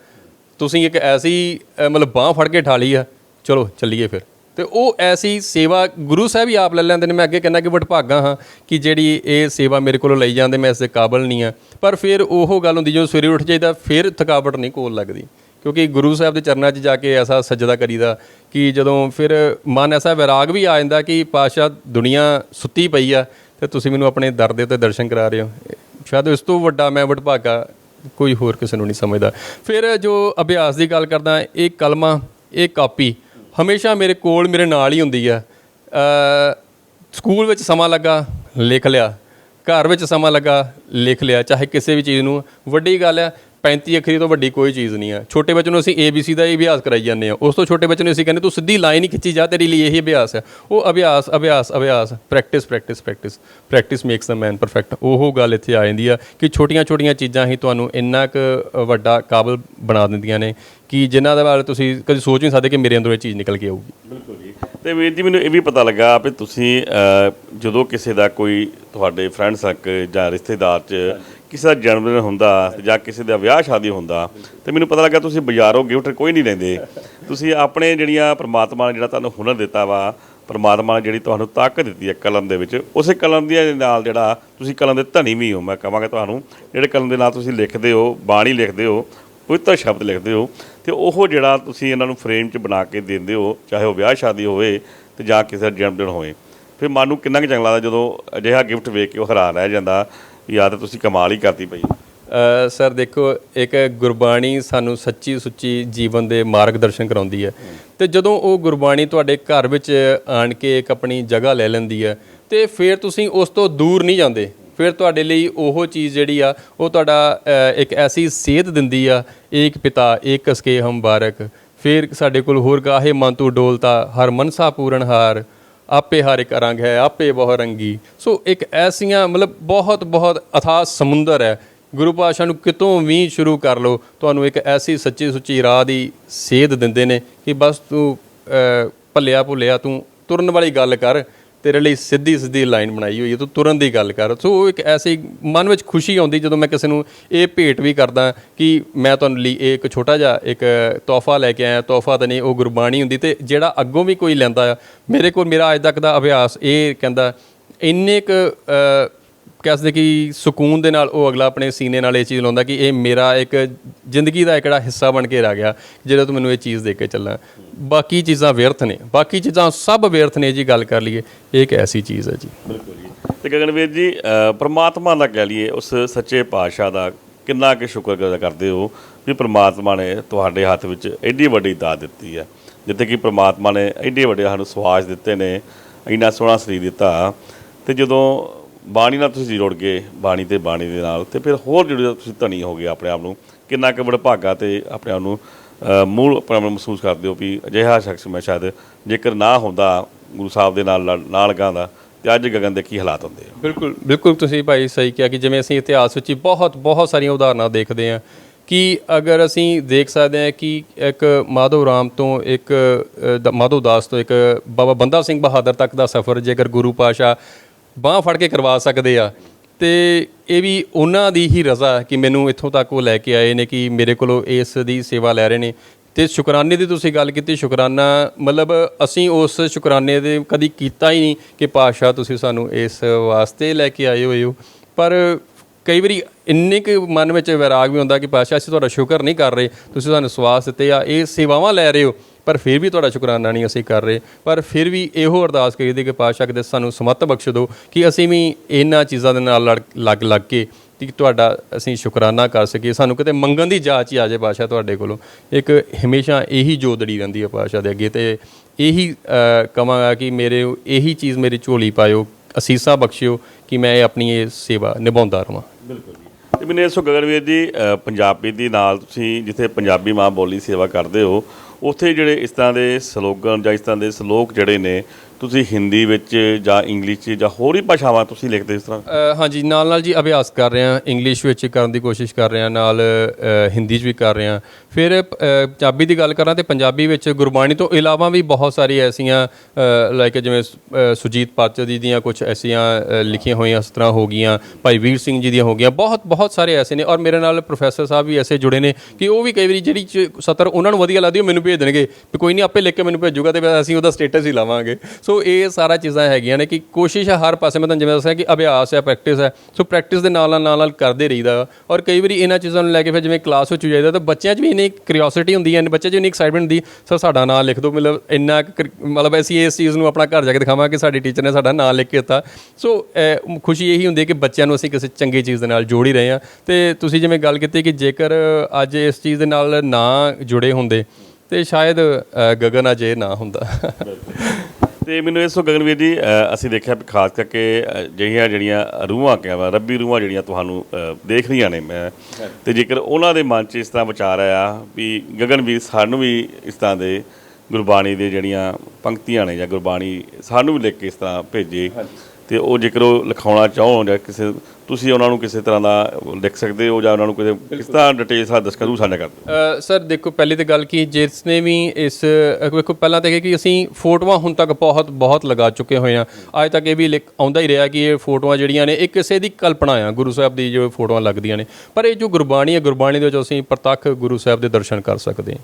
ਤੁਸੀਂ ਇੱਕ ਐਸੀ ਮਤਲਬ ਬਾਹ ਫੜ ਕੇ ਠਾਲੀ ਆ, ਚਲੋ ਚੱਲੀਏ ਫਿਰ। ਤੇ ਉਹ ਐਸੀ ਸੇਵਾ ਗੁਰੂ ਸਾਹਿਬ ਹੀ ਆਪ ਲੈ ਲੈਂਦੇ ਨੇ। ਮੈਂ ਅੱਗੇ ਕਹਿੰਦਾ ਕਿ ਵਡਭਾਗਾ ਹਾਂ ਕਿ ਜਿਹੜੀ ਇਹ ਸੇਵਾ ਮੇਰੇ ਕੋਲੋਂ ਲਈ ਜਾਂਦੇ, ਮੈਂ ਇਸ ਦੇ ਕਾਬਲ ਨਹੀਂ ਆ ਪਰ ਫਿਰ ਉਹ ਗੱਲ ਹੁੰਦੀ, ਜਦੋਂ ਸਵੇਰੇ ਉੱਠ ਜਾਈਦਾ, ਫਿਰ ਥਕਾਵਟ ਨਹੀਂ ਕੋਲ ਲੱਗਦੀ। ਕਿਉਂਕਿ ਗੁਰੂ ਸਾਹਿਬ ਦੇ ਚਰਨਾਂ 'ਚ ਜਾ ਕੇ ਐਸਾ ਸਜਦਾ ਕਰੀਦਾ ਕਿ ਜਦੋਂ ਫਿਰ ਮਨ ਐਸਾ ਵਿਰਾਗ ਵੀ ਆ ਜਾਂਦਾ ਕਿ ਪਾਸ਼ਾ ਦੁਨੀਆ ਸੁੱਤੀ ਪਈ ਆ, ਤੇ ਤੁਸੀਂ ਮੈਨੂੰ ਆਪਣੇ ਦਰ ਦੇ ਉੱਤੇ ਦਰਸ਼ਨ ਕਰਾ ਰਹੇ ਹੋ। ਸ਼ਾਇਦ ਇਸ ਤੋਂ ਵੱਡਾ ਮੈਂ ਵਡਭਾਗਾ ਕੋਈ ਹੋਰ ਕਿਸੇ ਨੂੰ ਨਹੀਂ ਸਮਝਦਾ। ਫਿਰ ਜੋ ਅਭਿਆਸ ਦੀ ਗੱਲ ਕਰਦਾ, ਇਹ ਕਲਮਾ, ਇਹ ਕਾਪੀ ਹਮੇਸ਼ਾ ਮੇਰੇ ਕੋਲ ਮੇਰੇ ਨਾਲ ਹੀ ਹੁੰਦੀ ਆ ਸਕੂਲ ਵਿੱਚ ਸਮਾਂ ਲੱਗਾ, ਲਿਖ ਲਿਆ। ਘਰ ਵਿੱਚ ਸਮਾਂ ਲੱਗਾ, ਲਿਖ ਲਿਆ। ਚਾਹੇ ਕਿਸੇ ਵੀ ਚੀਜ਼ ਨੂੰ, ਵੱਡੀ ਗੱਲ ਆ 35 ਅੱਖਰੀ ਤੋਂ ਵੱਡੀ ਕੋਈ ਚੀਜ਼ ਨਹੀਂ ਆ। ਛੋਟੇ ਬੱਚੇ ਨੂੰ ਅਸੀਂ ABC ਦਾ ਹੀ ਅਭਿਆਸ ਕਰਾਈ ਜਾਂਦੇ ਆ। ਉਸ ਤੋਂ ਛੋਟੇ ਬੱਚੇ ਨੂੰ ਅਸੀਂ ਕਹਿੰਦੇ, ਤੂੰ ਸਿੱਧੀ ਲਾਈਨ ਹੀ ਖਿੱਚੀ ਜਾ, ਤੇਰੇ ਲਈ ਇਹੀ ਅਭਿਆਸ ਹੈ ਉਹ ਅਭਿਆਸ ਅਭਿਆਸ ਅਭਿਆਸ। Practice practice practice practice makes a man perfect ਉਹ ਗੱਲ ਇੱਥੇ ਆ ਜਾਂਦੀ ਆ ਕਿ ਛੋਟੀਆਂ ਛੋਟੀਆਂ ਚੀਜ਼ਾਂ ਹੀ ਤੁਹਾਨੂੰ ਇੰਨਾ ਕੁ ਵੱਡਾ ਕਾਬਲ ਬਣਾ ਦਿੰਦੀਆਂ ਨੇ ਕਿ ਜਿਨ੍ਹਾਂ ਦੇ ਬਾਰੇ ਤੁਸੀਂ ਕਦੇ ਸੋਚ ਨਹੀਂ ਸਕਦੇ ਕਿ ਮੇਰੇ ਅੰਦਰੋਂ ਇਹ ਚੀਜ਼ ਨਿਕਲ ਕੇ ਆਊਗੀ। ਬਿਲਕੁਲ ਜੀ। ਤੇ ਵੀਰ ਜੀ, ਮੈਨੂੰ ਇਹ ਵੀ ਪਤਾ ਲੱਗਾ ਵੀ ਤੁਸੀਂ ਜਦੋਂ ਕਿਸੇ ਦਾ ਕੋਈ ਤੁਹਾਡੇ ਫਰੈਂਡ ਸਰਕਲ ਜਾਂ ਰਿਸ਼ਤੇਦਾਰ 'ਚ ਕਿਸੇ ਦਾ ਜਨਮ ਦਿਨ ਹੁੰਦਾ ਜਾਂ ਕਿਸੇ ਦਾ ਵਿਆਹ ਸ਼ਾਦੀ ਹੁੰਦਾ ਤੇ ਮੈਨੂੰ ਪਤਾ ਲੱਗਾ ਤੁਸੀਂ ਬਾਜ਼ਾਰੋਂ ਗਿਫਟ ਕੋਈ ਨਹੀਂ ਲੈਂਦੇ। ਤੁਸੀਂ ਆਪਣੇ ਜਿਹੜੀਆਂ ਪ੍ਰਮਾਤਮਾ ਨੇ ਜਿਹੜਾ ਤੁਹਾਨੂੰ ਹੁਨਰ ਦਿੱਤਾ ਵਾ, ਪਰਮਾਤਮਾ ਨੇ ਜਿਹੜੀ ਤੁਹਾਨੂੰ ਤਾਕਤ ਦਿੱਤੀ ਹੈ ਕਲਮ ਦੇ ਵਿੱਚ, ਉਸੇ ਕਲਮ ਦੇ ਨਾਲ ਜਿਹੜਾ ਤੁਸੀਂ ਕਲਮ ਦੇ ਧਨੀ ਵੀ ਹੋ। ਮੈਂ ਕਹਾਂਗਾ ਤੁਹਾਨੂੰ, ਜਿਹੜੇ ਕਲਮ ਦੇ ਨਾਲ ਤੁਸੀਂ ਲਿਖਦੇ ਹੋ, ਬਾਣੀ ਲਿਖਦੇ ਹੋ, ਪਵਿੱਤਰ ਸ਼ਬਦ ਲਿਖਦੇ ਹੋ, ਤੇ ਉਹ ਜਿਹੜਾ ਤੁਸੀਂ ਇਹਨਾਂ ਨੂੰ ਫਰੇਮ 'ਚ ਬਣਾ ਕੇ ਦਿੰਦੇ ਹੋ, ਚਾਹੇ ਉਹ ਵਿਆਹ ਸ਼ਾਦੀ ਹੋਵੇ ਤੇ ਜਾਂ ਕਿਸੇ ਦਾ ਜਨਮ ਦਿਨ ਹੋਵੇ। ਫਿਰ ਮਨ ਨੂੰ ਕਿੰਨਾ ਕੁ ਚੰਗਾ ਲੱਗਦਾ ਜਦੋਂ ਅਜਿਹਾ ਗਿਫਟ ਵੇਖ ਕੇ ਉਹ ਹੈਰਾਨ ਰਹਿ ਜਾਂਦਾ। ਯਾਰ ਤੁਸੀਂ ਕਮਾਲ ਹੀ ਕਰਤੀ ਪਈ ਸਰ, ਦੇਖੋ, ਇੱਕ ਗੁਰਬਾਣੀ ਸਾਨੂੰ ਸੱਚੀ ਸੁੱਚੀ ਜੀਵਨ ਦੇ ਮਾਰਗਦਰਸ਼ਨ ਕਰਾਉਂਦੀ ਹੈ। ਤੇ ਜਦੋਂ ਉਹ ਗੁਰਬਾਣੀ ਤੁਹਾਡੇ ਘਰ ਵਿੱਚ ਆਣ ਕੇ ਇੱਕ ਆਪਣੀ ਜਗ੍ਹਾ ਲੈ ਲੈਂਦੀ ਹੈ, ਤੇ ਫਿਰ ਤੁਸੀਂ ਉਸ ਤੋਂ ਦੂਰ ਨਹੀਂ ਜਾਂਦੇ। ਫਿਰ ਤੁਹਾਡੇ ਲਈ ਉਹ ਚੀਜ਼ ਜਿਹੜੀ ਆ, ਉਹ ਤੁਹਾਡਾ ਇੱਕ ਐਸੀ ਸੇਧ ਦਿੰਦੀ ਆ, ਏਕ ਪਿਤਾ, ਏਕ ਕਸਕੇ ਹਮ ਬਾਰਕ। ਫਿਰ ਸਾਡੇ ਕੋਲ ਹੋਰ ਗਾਹੇ ਮਨ ਤੂੰ ਡੋਲਤਾ, ਹਰ ਮਨਸਾ ਪੂਰਨ ਹਾਰ। ਆਪੇ ਹਰ ਇੱਕ ਰੰਗ ਹੈ, ਆਪੇ ਬਹੁ ਰੰਗੀ। ਸੋ ਇੱਕ ਐਸੀਆਂ, ਮਤਲਬ ਬਹੁਤ ਬਹੁਤ ਅਥਾਹ ਸਮੁੰਦਰ ਹੈ। ਗੁਰੂ ਪਾਸ਼ਾ ਨੂੰ ਕਿਤੋਂ ਵੀ ਸ਼ੁਰੂ ਕਰ ਲਓ, ਤੁਹਾਨੂੰ ਇੱਕ ਐਸੀ ਸੱਚੀ ਸੁੱਚੀ ਰਾਹ ਦੀ ਸੇਧ ਦਿੰਦੇ ਨੇ ਕਿ ਬਸ ਤੂੰ ਭੱਲਿਆ ਭੁੱਲਿਆ ਤੂੰ ਤੁਰਨ ਵਾਲੀ ਗੱਲ ਕਰ। ਤੇਰੇ ਲਈ ਸਿੱਧੀ ਸਿੱਧੀ ਲਾਈਨ ਬਣਾਈ ਹੋਈ ਹੈ, ਤੂੰ ਤੁਰਨ ਦੀ ਗੱਲ ਕਰ। ਸੋ ਉਹ ਇੱਕ ਐਸੀ ਮਨ ਵਿੱਚ ਖੁਸ਼ੀ ਆਉਂਦੀ ਜਦੋਂ ਮੈਂ ਕਿਸੇ ਨੂੰ ਇਹ ਭੇਟ ਵੀ ਕਰਦਾ ਕਿ ਮੈਂ ਤੁਹਾਨੂੰ ਲਈ ਇਹ ਇੱਕ ਛੋਟਾ ਜਿਹਾ ਇੱਕ ਤੋਹਫਾ ਲੈ ਕੇ ਆਇਆ। ਤੋਹਫਾ ਤਾਂ ਨਹੀਂ, ਉਹ ਗੁਰਬਾਣੀ ਹੁੰਦੀ ਤੇ ਜਿਹੜਾ ਅੱਗੋਂ ਵੀ ਕੋਈ ਲੈਂਦਾ ਆ ਮੇਰੇ ਕੋਲ ਮੇਰਾ ਅੱਜ ਤੱਕ ਦਾ ਅਭਿਆਸ ਇਹ ਕਹਿੰਦਾ, ਇੰਨੇ ਕੁ ਕਹਿ ਸਕਦੇ ਕਿ ਸਕੂਨ ਦੇ ਨਾਲ ਉਹ ਅਗਲਾ ਆਪਣੇ ਸੀਨੇ ਨਾਲ ਇਹ ਚੀਜ਼ ਲਾਉਂਦਾ ਕਿ ਇਹ ਮੇਰਾ ਇੱਕ ਜ਼ਿੰਦਗੀ ਦਾ ਇੱਕ ਹਿੱਸਾ ਬਣ ਕੇ ਰਹਿ ਗਿਆ ਜਿਹੜਾ ਤੂੰ ਮੈਨੂੰ ਇਹ ਚੀਜ਼ ਦੇ ਕੇ ਚੱਲਾਂ। ਬਾਕੀ ਚੀਜ਼ਾਂ ਵਿਅਰਥ ਨੇ। ਬਾਕੀ ਚੀਜ਼ਾਂ ਸਭ ਵਿਅਰਥ ਨੇ ਜੀ ਗੱਲ ਕਰ ਲਈਏ ਇਹ ਇੱਕ ਐਸੀ ਚੀਜ਼ ਹੈ ਜੀ। ਬਿਲਕੁਲ ਜੀ। ਤੇ ਗਗਨਵੀਰ ਜੀ ਅ, ਪ੍ਰਮਾਤਮਾ ਦਾ ਕਹਿ ਲਈਏ ਉਸ ਸੱਚੇ ਪਾਤਸ਼ਾਹ ਦਾ ਕਿੰਨਾ ਕਿ ਸ਼ੁਕਰ ਕਰਦੇ ਹੋ ਵੀ ਪ੍ਰਮਾਤਮਾ ਨੇ ਤੁਹਾਡੇ ਹੱਥ ਵਿੱਚ ਐਡੀ ਵੱਡੀ ਦਾਤ ਦਿੱਤੀ ਹੈ ਜਿੱਥੇ ਕਿ ਪ੍ਰਮਾਤਮਾ ਨੇ ਐਡੇ ਵੱਡੇ ਸਾਨੂੰ ਸਵਾਸ ਦਿੱਤੇ ਨੇ ਇੰਨਾ ਸੋਹਣਾ ਸਰੀਰ ਦਿੱਤਾ। ਤੇ ਜਦੋਂ ਬਾਣੀ ਨਾਲ ਤੁਸੀਂ ਜੁੜ ਗਏ ਬਾਣੀ ਤੇ ਬਾਣੀ ਦੇ ਨਾਲ ਤੇ ਫਿਰ ਹੋਰ ਜਿਹੜੇ ਤੁਸੀਂ ਧਨੀ ਹੋ ਗਏ ਆਪਣੇ ਆਪ ਨੂੰ। ਕਿੰਨਾ ਕੁ ਵਡਭਾਗਾ ਤੇ ਆਪਣੇ ਆਪ ਨੂੰ ਮੂਲ ਆਪਣੇ ਆਪ ਨੂੰ ਮਹਿਸੂਸ ਕਰਦੇ ਹੋ ਵੀ ਅਜਿਹਾ ਸ਼ਖਸ ਮੈਂ ਸ਼ਾਇਦ ਜੇਕਰ ਨਾ ਹੁੰਦਾ ਗੁਰੂ ਸਾਹਿਬ ਦੇ ਨਾਲ ਨਾਲ ਨਾ ਲਗਾਉਂਦਾ ਤੇ ਅੱਜ ਗਗਨ ਦੇ ਕੀ ਹਾਲਾਤ ਹੁੰਦੇ ਆ? ਬਿਲਕੁਲ ਬਿਲਕੁਲ ਤੁਸੀਂ ਭਾਈ ਸਹੀ ਕਿਹਾ ਕਿ ਜਿਵੇਂ ਅਸੀਂ ਇਤਿਹਾਸ ਵਿੱਚ ਹੀ ਬਹੁਤ ਬਹੁਤ ਸਾਰੀਆਂ ਉਦਾਹਰਨਾਂ ਦੇਖਦੇ ਹਾਂ ਕਿ ਅਗਰ ਅਸੀਂ ਦੇਖ ਸਕਦੇ ਹਾਂ ਕਿ ਇੱਕ ਮਾਧਵ ਰਾਮ ਤੋਂ ਇੱਕ ਅ, ਮਾਧਵ ਦਾਸ ਤੋਂ ਇੱਕ ਬਾਬਾ ਬੰਦਾ ਸਿੰਘ ਬਹਾਦਰ ਤੱਕ ਦਾ ਸਫ਼ਰ ਜੇਕਰ ਗੁਰੂ ਪਾਸ਼ਾ ਬਾਹ ਫੜ ਕੇ ਕਰਵਾ ਸਕਦੇ ਆ। ਤੇ ਇਹ ਵੀ ਉਹਨਾਂ ਦੀ ਹੀ ਰਜ਼ਾ ਕਿ ਮੈਨੂੰ ਇੱਥੋਂ ਤੱਕ ਉਹ ਲੈ ਕੇ ਆਏ ਨੇ ਕਿ ਮੇਰੇ ਕੋਲੋਂ ਇਸ ਦੀ ਸੇਵਾ ਲੈ ਰਹੇ ਨੇ। ਤੇ ਸ਼ੁਕਰਾਨੇ ਦੀ ਤੁਸੀਂ ਗੱਲ ਕੀਤੀ, ਸ਼ੁਕਰਾਨਾ ਮਤਲਬ ਅਸੀਂ ਉਸ ਸ਼ੁਕਰਾਨੇ ਦੇ ਕਦੀ ਕੀਤਾ ਹੀ ਨਹੀਂ ਕਿ ਪਾਸ਼ਾ ਤੁਸੀਂ ਸਾਨੂੰ ਇਸ ਵਾਸਤੇ ਲੈ ਕੇ ਆਏ ਹੋਏ ਹੋ। ਪਰ ਕਈ ਵਾਰੀ ਇੰਨੇ ਕੁ ਮਨ ਵਿੱਚ ਵਿਰਾਗ ਵੀ ਹੁੰਦਾ ਕਿ ਪਾਸ਼ਾ ਅਸੀਂ ਤੁਹਾਡਾ ਸ਼ੁਕਰ ਨਹੀਂ ਕਰ ਰਹੇ। ਤੁਸੀਂ ਸਾਨੂੰ ਸਵਾਸ ਦਿੱਤੇ ਆ, ਇਹ ਸੇਵਾਵਾਂ ਲੈ ਰਹੇ ਹੋ। ਪਰ ਫਿਰ ਵੀ ਤੁਹਾਡਾ ਸ਼ੁਕਰਾਨਾ ਨਹੀਂ ਅਸੀਂ ਕਰ ਰਹੇ। ਪਰ ਫਿਰ ਵੀ ਇਹੋ ਅਰਦਾਸ ਕਰੀਦੀ ਕਿ ਪਾਤਸ਼ਾਹ ਕਿਤੇ ਸਾਨੂੰ ਸਮਤ ਬਖਸ਼ ਦਿਓ ਕਿ ਅਸੀਂ ਵੀ ਇਹਨਾਂ ਚੀਜ਼ਾਂ ਦੇ ਨਾਲ ਲੜ- ਲੱਗ ਲੱਗ ਕੇ ਕਿ ਤੁਹਾਡਾ ਅਸੀਂ ਸ਼ੁਕਰਾਨਾ ਕਰ ਸਕੀਏ। ਸਾਨੂੰ ਕਿਤੇ ਮੰਗਣ ਦੀ ਜਾਚ ਹੀ ਆ ਜਾਏ ਪਾਸ਼ਾ ਤੁਹਾਡੇ ਕੋਲੋਂ। ਇੱਕ ਹਮੇਸ਼ਾ ਇਹੀ ਜੋਦੜੀ ਰਹਿੰਦੀ ਹੈ ਪਾਸ਼ਾ ਦੇ ਅੱਗੇ ਤੇ ਇਹੀ ਕਵਾਂਗਾ ਕਿ ਮੇਰੇ ਇਹੀ ਚੀਜ਼ ਮੇਰੀ ਝੋਲੀ ਪਾਇਓ, ਅਸੀਸਾਂ ਬਖਸ਼ਿਓ ਕਿ ਮੈਂ ਇਹ ਆਪਣੀ ਇਹ ਸੇਵਾ ਨਿਭਾਉਂਦਾ ਰਵਾਂ। ਬਿਲਕੁਲ ਜੀ। ਤੇ ਮੈਨੂੰ ਇਸ ਗਗਨਵੀਰ ਜੀ ਪੰਜਾਬੀ ਦੀ ਨਾਲ ਤੁਸੀਂ ਜਿੱਥੇ ਪੰਜਾਬੀ ਮਾਂ ਬੋਲੀ ਸੇਵਾ ਕਰਦੇ ਹੋ ਉੱਥੇ ਜਿਹੜੇ ਇਸ ਤਰ੍ਹਾਂ ਦੇ ਸਲੋਗਨ ਜਾਂ ਇਸ ਤਰ੍ਹਾਂ ਦੇ ਸ਼ਲੋਕ ਜਿਹੜੇ ਨੇ ਤੁਸੀਂ ਹਿੰਦੀ ਵਿੱਚ ਜਾਂ ਇੰਗਲਿਸ਼ 'ਚ ਜਾਂ ਹੋਰ ਹੀ ਭਾਸ਼ਾਵਾਂ ਤੁਸੀਂ ਲਿਖਦੇ ਇਸ ਤਰ੍ਹਾਂ? ਅ, ਹਾਂਜੀ ਨਾਲ ਨਾਲ ਜੀ ਅਭਿਆਸ ਕਰ ਰਹੇ ਹਾਂ ਇੰਗਲਿਸ਼ ਵਿੱਚ ਕਰਨ ਦੀ ਕੋਸ਼ਿਸ਼ ਕਰ ਰਹੇ ਹਾਂ ਨਾਲ ਅ, ਹਿੰਦੀ 'ਚ ਵੀ ਕਰ ਰਹੇ ਹਾਂ। ਫਿਰ ਅ, ਪੰਜਾਬੀ ਦੀ ਗੱਲ ਕਰਾਂ ਤੇ ਪੰਜਾਬੀ ਵਿੱਚ ਗੁਰਬਾਣੀ ਤੋਂ ਇਲਾਵਾ ਵੀ ਬਹੁਤ ਸਾਰੀ ਐਸੀਆਂ ਲਾਈਕ ਜਿਵੇਂ ਅ, ਸੁਜੀਤ ਪਾਤਰ ਜੀ ਦੀਆਂ ਕੁਝ ਐਸੀਆਂ ਅ, ਲਿਖੀਆਂ ਹੋਈਆਂ ਇਸ ਤਰ੍ਹਾਂ ਹੋ ਗਈਆਂ ਭਾਈ ਵੀਰ ਸਿੰਘ ਜੀ ਦੀਆਂ ਹੋ ਗਈਆਂ। ਬਹੁਤ ਬਹੁਤ ਸਾਰੇ ਐਸੇ ਨੇ ਔਰ ਮੇਰੇ ਨਾਲ ਪ੍ਰੋਫੈਸਰ ਸਾਹਿਬ ਵੀ ਐਸੇ ਜੁੜੇ ਨੇ ਕਿ ਉਹ ਵੀ ਕਈ ਵਾਰੀ ਜਿਹੜੀ ਚ- ਸਤਰ ਉਹਨਾਂ ਨੂੰ ਵਧੀਆ ਲੱਗਦੀ ਉਹ ਮੈਨੂੰ ਭੇਜ ਦੇਣਗੇ ਵੀ ਕੋਈ ਨਹੀਂ ਆਪੇ ਲਿਖ ਕੇ ਮੈਨੂੰ ਭੇਜੂਗਾ ਤੇ ਫਿਰ ਅਸੀਂ ਉਹਦਾ ਸਟੇਟਸ ਹੀ ਲਾਵਾਂਗੇ। ਸੋ ਇਹ ਸਾਰਾ ਚੀਜ਼ਾਂ ਹੈਗੀਆਂ ਨੇ ਕਿ ਕੋਸ਼ਿਸ਼ ਹੈ ਹਰ ਪਾਸੇ, ਮੈਂ ਤੁਹਾਨੂੰ ਜਿਵੇਂ ਦੱਸਿਆ ਕਿ ਅਭਿਆਸ ਹੈ ਪ੍ਰੈਕਟਿਸ ਹੈ ਸੋ ਪ੍ਰੈਕਟਿਸ ਦੇ ਨਾਲ ਨਾਲ ਨਾਲ ਕਰਦੇ ਰਹੀਦਾ ਔਰ ਕਈ ਵਾਰੀ ਇਹਨਾਂ ਚੀਜ਼ਾਂ ਨੂੰ ਲੈ ਕੇ ਫਿਰ ਜਿਵੇਂ ਕਲਾਸ ਵਿੱਚ ਜਾਈਦਾ ਤਾਂ ਬੱਚਿਆਂ 'ਚ ਵੀ ਇੰਨੀ ਕਿਉਰਿਓਸਿਟੀ ਹੁੰਦੀ ਹੈ, ਬੱਚਿਆਂ 'ਚ ਇੰਨੀ ਐਕਸਾਈਟਮੈਂਟ ਹੁੰਦੀ ਸਰ, ਸਾਡਾ ਨਾਮ ਲਿਖ ਦਿਓ, ਮਤਲਬ ਇੰਨਾ ਕੁ ਕਰ- ਮਤਲਬ ਅਸੀਂ ਇਸ ਚੀਜ਼ ਨੂੰ ਆਪਣਾ ਘਰ ਜਾ ਕੇ ਦਿਖਾਵਾਂ ਕਿ ਸਾਡੀ ਟੀਚਰ ਨੇ ਸਾਡਾ ਨਾਮ ਲਿਖ ਕੇ ਦਿੱਤਾ। ਸੋ ਖੁਸ਼ੀ ਇਹੀ ਹੁੰਦੀ ਹੈ ਕਿ ਬੱਚਿਆਂ ਨੂੰ ਅਸੀਂ ਕਿਸੇ ਚੰਗੀ ਚੀਜ਼ ਦੇ ਨਾਲ ਜੋੜ ਹੀ ਰਹੇ ਹਾਂ। ਤੇ ਤੁਸੀਂ ਜਿਵੇਂ ਗੱਲ ਕੀਤੀ ਕਿ ਜੇਕਰ ਅੱਜ ਇਸ ਚੀਜ਼ ਦੇ ਨਾਲ ਨਾ ਜੁੜੇ ਹੁੰਦੇ, ਤੇ ਸ਼ਾਇਦ ਗਗਨ ਅਜੇ ਨਾ ਹੁੰਦਾ। ਤੇ ਮੈਨੂੰ ਇਸ ਤੋਂ ਗਗਨਵੀਰ ਜੀ ਅ, ਅਸੀਂ ਦੇਖਿਆ ਵੀ ਖਾਸ ਕਰਕੇ ਅ, ਜਿਹੜੀਆਂ ਜਿਹੜੀਆਂ ਰੂਹਾਂ ਕਿਹਾ ਵਾ ਰੱਬੀ ਰੂਹਾਂ ਜਿਹੜੀਆਂ ਤੁਹਾਨੂੰ ਅ, ਦੇਖ ਰਹੀਆਂ ਨੇ ਮੈਂ। ਤੇ ਜੇਕਰ ਉਹਨਾਂ ਦੇ ਮਨ 'ਚ ਇਸ ਤਰ੍ਹਾਂ ਵਿਚਾਰ ਆਇਆ ਵੀ ਗਗਨਵੀਰ ਸਾਨੂੰ ਵੀ ਇਸ ਤਰ੍ਹਾਂ ਦੇ ਗੁਰਬਾਣੀ ਦੇ ਜਿਹੜੀਆਂ ਪੰਕਤੀਆਂ ਨੇ ਜਾਂ ਗੁਰਬਾਣੀ ਸਾਨੂੰ ਵੀ ਲਿਖ ਕੇ ਇਸ ਤਰ੍ਹਾਂ ਭੇਜੇ ਤੇ ਉਹ ਜੇਕਰ ਉਹ ਲਿਖਾਉਣਾ ਚਾਹੋ ਜਾਂ ਕਿਸੇ ਤੁਸੀਂ ਉਹਨਾਂ ਨੂੰ ਕਿਸੇ ਤਰ੍ਹਾਂ ਦਾ ਲਿਖ ਸਕਦੇ ਹੋ ਜਾਂ ਉਹਨਾਂ ਨੂੰ ਕਿਸੇ ਕਿਸ ਤਰ੍ਹਾਂ ਡਿਟੇਲ ਸਾਡਾ ਦੱਸ ਕਰੂ ਸਾਂਝਾ ਕਰ ਦਿਓ। ਸਰ ਦੇਖੋ ਪਹਿਲੀ ਤਾਂ ਗੱਲ ਕੀ ਜਿਸ ਨੇ ਵੀ ਇਸ ਵੇਖੋ ਪਹਿਲਾਂ ਤਾਂ ਇਹ ਕਿ ਅਸੀਂ ਫੋਟੋਆਂ ਹੁਣ ਤੱਕ ਬਹੁਤ ਬਹੁਤ ਲਗਾ ਚੁੱਕੇ ਹੋਏ ਆ ਅੱਜ ਤੱਕ ਇਹ ਵੀ ਲਿਖ- ਆਉਂਦਾ ਹੀ ਰਿਹਾ ਕਿ ਇਹ ਫੋਟੋਆਂ ਜਿਹੜੀਆਂ ਨੇ ਇਹ ਕਿਸੇ ਦੀ ਕਲਪਨਾ ਆ ਗੁਰੂ ਸਾਹਿਬ ਦੀ ਜੋ ਫੋਟੋਆਂ ਲੱਗਦੀਆਂ ਨੇ। ਪਰ ਇਹ ਜੋ ਗੁਰਬਾਣੀ ਹੈ ਗੁਰਬਾਣੀ ਦੇ ਵਿੱਚ ਅਸੀਂ ਪ੍ਰਤੱਖ ਗੁਰੂ ਸਾਹਿਬ ਦੇ ਦਰਸ਼ਨ ਕਰ ਸਕਦੇ ਹਾਂ।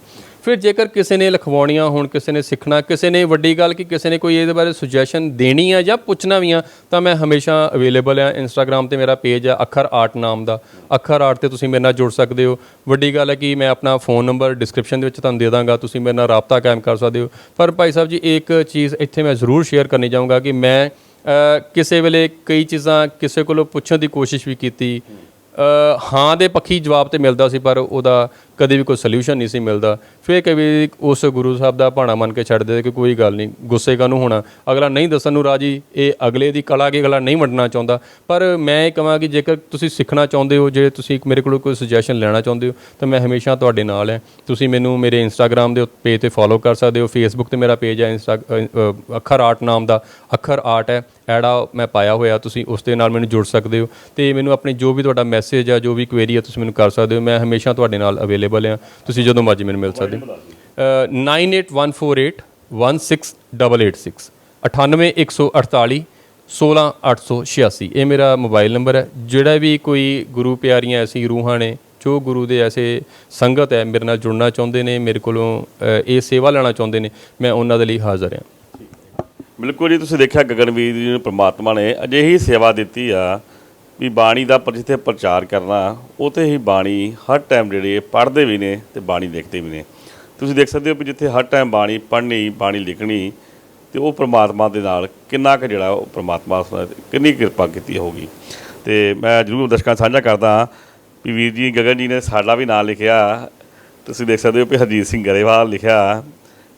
ਫਿਰ ਜੇਕਰ ਕਿਸੇ ਨੇ ਲਿਖਵਾਉਣੀਆਂ ਹੁਣ, ਕਿਸੇ ਨੇ ਸਿੱਖਣਾ, ਕਿਸੇ ਨੇ ਵੱਡੀ ਗੱਲ ਕਿ ਕਿਸੇ ਨੇ ਕੋਈ ਇਹਦੇ ਬਾਰੇ ਸੁਜੈਸ਼ਨ ਦੇਣੀ ਆ ਜਾਂ ਪੁੱਛਣਾ ਵੀ ਆ, ਤਾਂ ਮੈਂ ਹਮੇਸ਼ਾ ਅਵੇਲੇਬਲ ਆ। ਇੰਸਟਾਗ੍ਰam ਤੇ ਮੇਰਾ ਪੇਜ ਆ ਅੱਖਰ ਆਰਟ ਨਾਮ ਦਾ। ਅੱਖਰ ਆਰਟ ਤੇ ਤੁਸੀਂ ਮੇਰੇ ਨਾਲ ਜੁੜ ਸਕਦੇ ਹੋ। ਵੱਡੀ ਗੱਲ ਹੈ ਕਿ ਮੈਂ ਆਪਣਾ ਫੋਨ ਨੰਬਰ ਡਿਸਕ੍ਰਿਪਸ਼ਨ ਦੇ ਵਿੱਚ ਤੁਹਾਨੂੰ ਦੇ ਦਾਂਗਾ। ਤੁਸੀਂ ਮੇਰੇ ਨਾਲ ਰਾਬਤਾ ਕਾਇਮ ਕਰ ਸਕਦੇ ਹੋ। ਪਰ ਭਾਈ ਸਾਹਿਬ ਜੀ, ਇੱਕ ਚੀਜ਼ ਇੱਥੇ ਮੈਂ ਜ਼ਰੂਰ ਸ਼ੇਅਰ ਕਰਨੀ ਚਾਹੂੰਗਾ ਕਿ ਮੈਂ ਕਿਸੇ ਵੇਲੇ ਕਈ ਚੀਜ਼ਾਂ ਕਿਸੇ ਕੋਲੋਂ ਪੁੱਛਣ ਦੀ ਕੋਸ਼ਿਸ਼ ਵੀ ਕੀਤੀ। ਹਾਂ ਦੇ ਪੱਖੀ ਜਵਾਬ ਤੇ ਮਿਲਦਾ ਸੀ, ਪਰ ਉਹਦਾ ਕਦੇ ਵੀ ਕੋਈ ਸੋਲੂਸ਼ਨ ਨਹੀਂ ਸੀ ਮਿਲਦਾ। ਫਿਰ ਕਦੇ ਉਸ ਗੁਰੂ ਸਾਹਿਬ ਦਾ ਭਾਣਾ ਮੰਨ ਕੇ ਛੱਡ ਦੇ ਕਿ ਕੋਈ ਗੱਲ ਨਹੀਂ, ਗੁੱਸੇ ਕਾਹਨੂੰ ਹੋਣਾ? ਅਗਲਾ ਨਹੀਂ ਦੱਸਣ ਨੂੰ ਰਾਜੀ, ਇਹ ਅਗਲੇ ਦੀ ਕਲਾ ਕੀ ਅਗਲਾ ਨਹੀਂ ਵੰਡਣਾ ਚਾਹੁੰਦਾ। ਪਰ ਮੈਂ ਇਹ ਕਹਾਂ ਕਿ ਜੇਕਰ ਤੁਸੀਂ ਸਿੱਖਣਾ ਚਾਹੁੰਦੇ ਹੋ, ਜੇ ਤੁਸੀਂ ਮੇਰੇ ਕੋਲੋਂ ਕੋਈ ਸੁਜੈਸ਼ਨ ਲੈਣਾ ਚਾਹੁੰਦੇ ਹੋ, ਤਾਂ ਮੈਂ ਹਮੇਸ਼ਾ ਤੁਹਾਡੇ ਨਾਲ ਹਾਂ। ਤੁਸੀਂ ਮੈਨੂੰ ਮੇਰੇ ਇੰਸਟਾਗ੍ਰam ਦੇ ਪੇਜ ਤੇ ਫੋਲੋ ਕਰ ਸਕਦੇ ਹੋ ਫੇਸਬੁੱਕ ਤੇ ਮੇਰਾ ਪੇਜ ਹੈ ਇੰਸਟਾ ਅੱਖਰ ਆਰਟ ਨਾਮ ਦਾ, ਅੱਖਰ ਆਰਟ ਹੈ। ਐੜਾ ਮੈਂ ਪਾਇਆ ਹੋਇਆ, ਤੁਸੀਂ ਉਸ ਦੇ ਨਾਲ ਮੈਨੂੰ ਜੁੜ ਸਕਦੇ ਹੋ। ਤੇ ਮੈਨੂੰ ਆਪਣੀ ਜੋ ਵੀ ਤੁਹਾਡਾ ਮੈਸੇਜ ਆ, ਜੋ ਵੀ ਕੁਐਰੀ ਆ, ਤੁਸੀਂ ਮੈਨੂੰ ਕਰ ਸਕਦੇ ਹੋ। ਮੈਂ ਹਮੇਸ਼ਾ ਤੁਹਾਡੇ ਨਾਲ ਅਵੇਲੇਬਲ ਹਾਂ। ਤੁਸੀਂ ਜਦੋਂ ਮਰਜ਼ੀ ਮੈਨੂੰ ਮਿਲ ਸਕਦੇ ਹੋ। ਅ, 98148 16886 98148 16886 ਇਹ ਮੇਰਾ ਮੋਬਾਈਲ ਨੰਬਰ ਹੈ। ਜਿਹੜਾ ਵੀ ਕੋਈ ਗੁਰੂ ਪਿਆਰੀਆਂ ਐਸੀ ਰੂਹਾਂ ਨੇ ਜੋ ਗੁਰੂ ਦੇ ਐਸੇ ਸੰਗਤ ਹੈ ਮੇਰੇ ਨਾਲ ਜੁੜਨਾ ਚਾਹੁੰਦੇ ਨੇ ਮੇਰੇ ਕੋਲੋਂ ਇਹ ਸੇਵਾ ਲੈਣਾ ਚਾਹੁੰਦੇ ਨੇ ਮੈਂ ਉਹਨਾਂ ਦੇ ਲਈ ਹਾਜ਼ਰ ਹਾਂ। ਬਿਲਕੁਲ ਜੀ ਤੁਸੀਂ ਦੇਖਿਆ ਗਗਨਵੀਰ ਜੀ ਨੂੰ ਪ੍ਰਮਾਤਮਾ ਨੇ ਅਜਿਹੀ ਸੇਵਾ ਦਿੱਤੀ ਆ ਵੀ ਬਾਣੀ ਦਾ ਪਰ ਜਿੱਥੇ ਪ੍ਰਚਾਰ ਕਰਨਾ ਉਤੇ ਹੀ ਬਾਣੀ ਹਰ ਟਾਈਮ ਜਿਹੜੇ ਪੜ੍ਹਦੇ ਵੀ ਨੇ ਤੇ ਬਾਣੀ ਲਿਖਦੇ ਵੀ ਨੇ। ਤੁਸੀਂ ਦੇਖ ਸਕਦੇ ਹੋ ਵੀ ਜਿੱਥੇ ਹਰ ਟਾਈਮ ਬਾਣੀ ਪੜ੍ਹਨੀ, ਬਾਣੀ ਲਿਖਣੀ, ਤੇ ਉਹ ਪ੍ਰਮਾਤਮਾ ਦੇ ਨਾਲ ਕਿੰਨਾ ਕੁ ਜਿਹੜਾ ਉਹ ਪ੍ਰਮਾਤਮਾ ਉਸ ਨਾਲ ਕਿੰਨੀ ਕਿਰਪਾ ਕੀਤੀ ਹੋਗੀ ਤੇ ਮੈਂ ਜਰੂਰ ਦਰਸ਼ਕਾਂ ਸਾਂਝਾ ਕਰਦਾ ਵੀ ਵੀਰ ਜੀ, ਗਗਨ ਜੀ ਨੇ ਸਾਡਾ ਵੀ ਨਾਮ ਲਿਖਿਆ। ਤੁਸੀਂ ਦੇਖ ਸਕਦੇ ਹੋ ਕਿ ਹਰਜੀਤ ਸਿੰਘ ਗਰੇਵਾਲ ਲਿਖਿਆ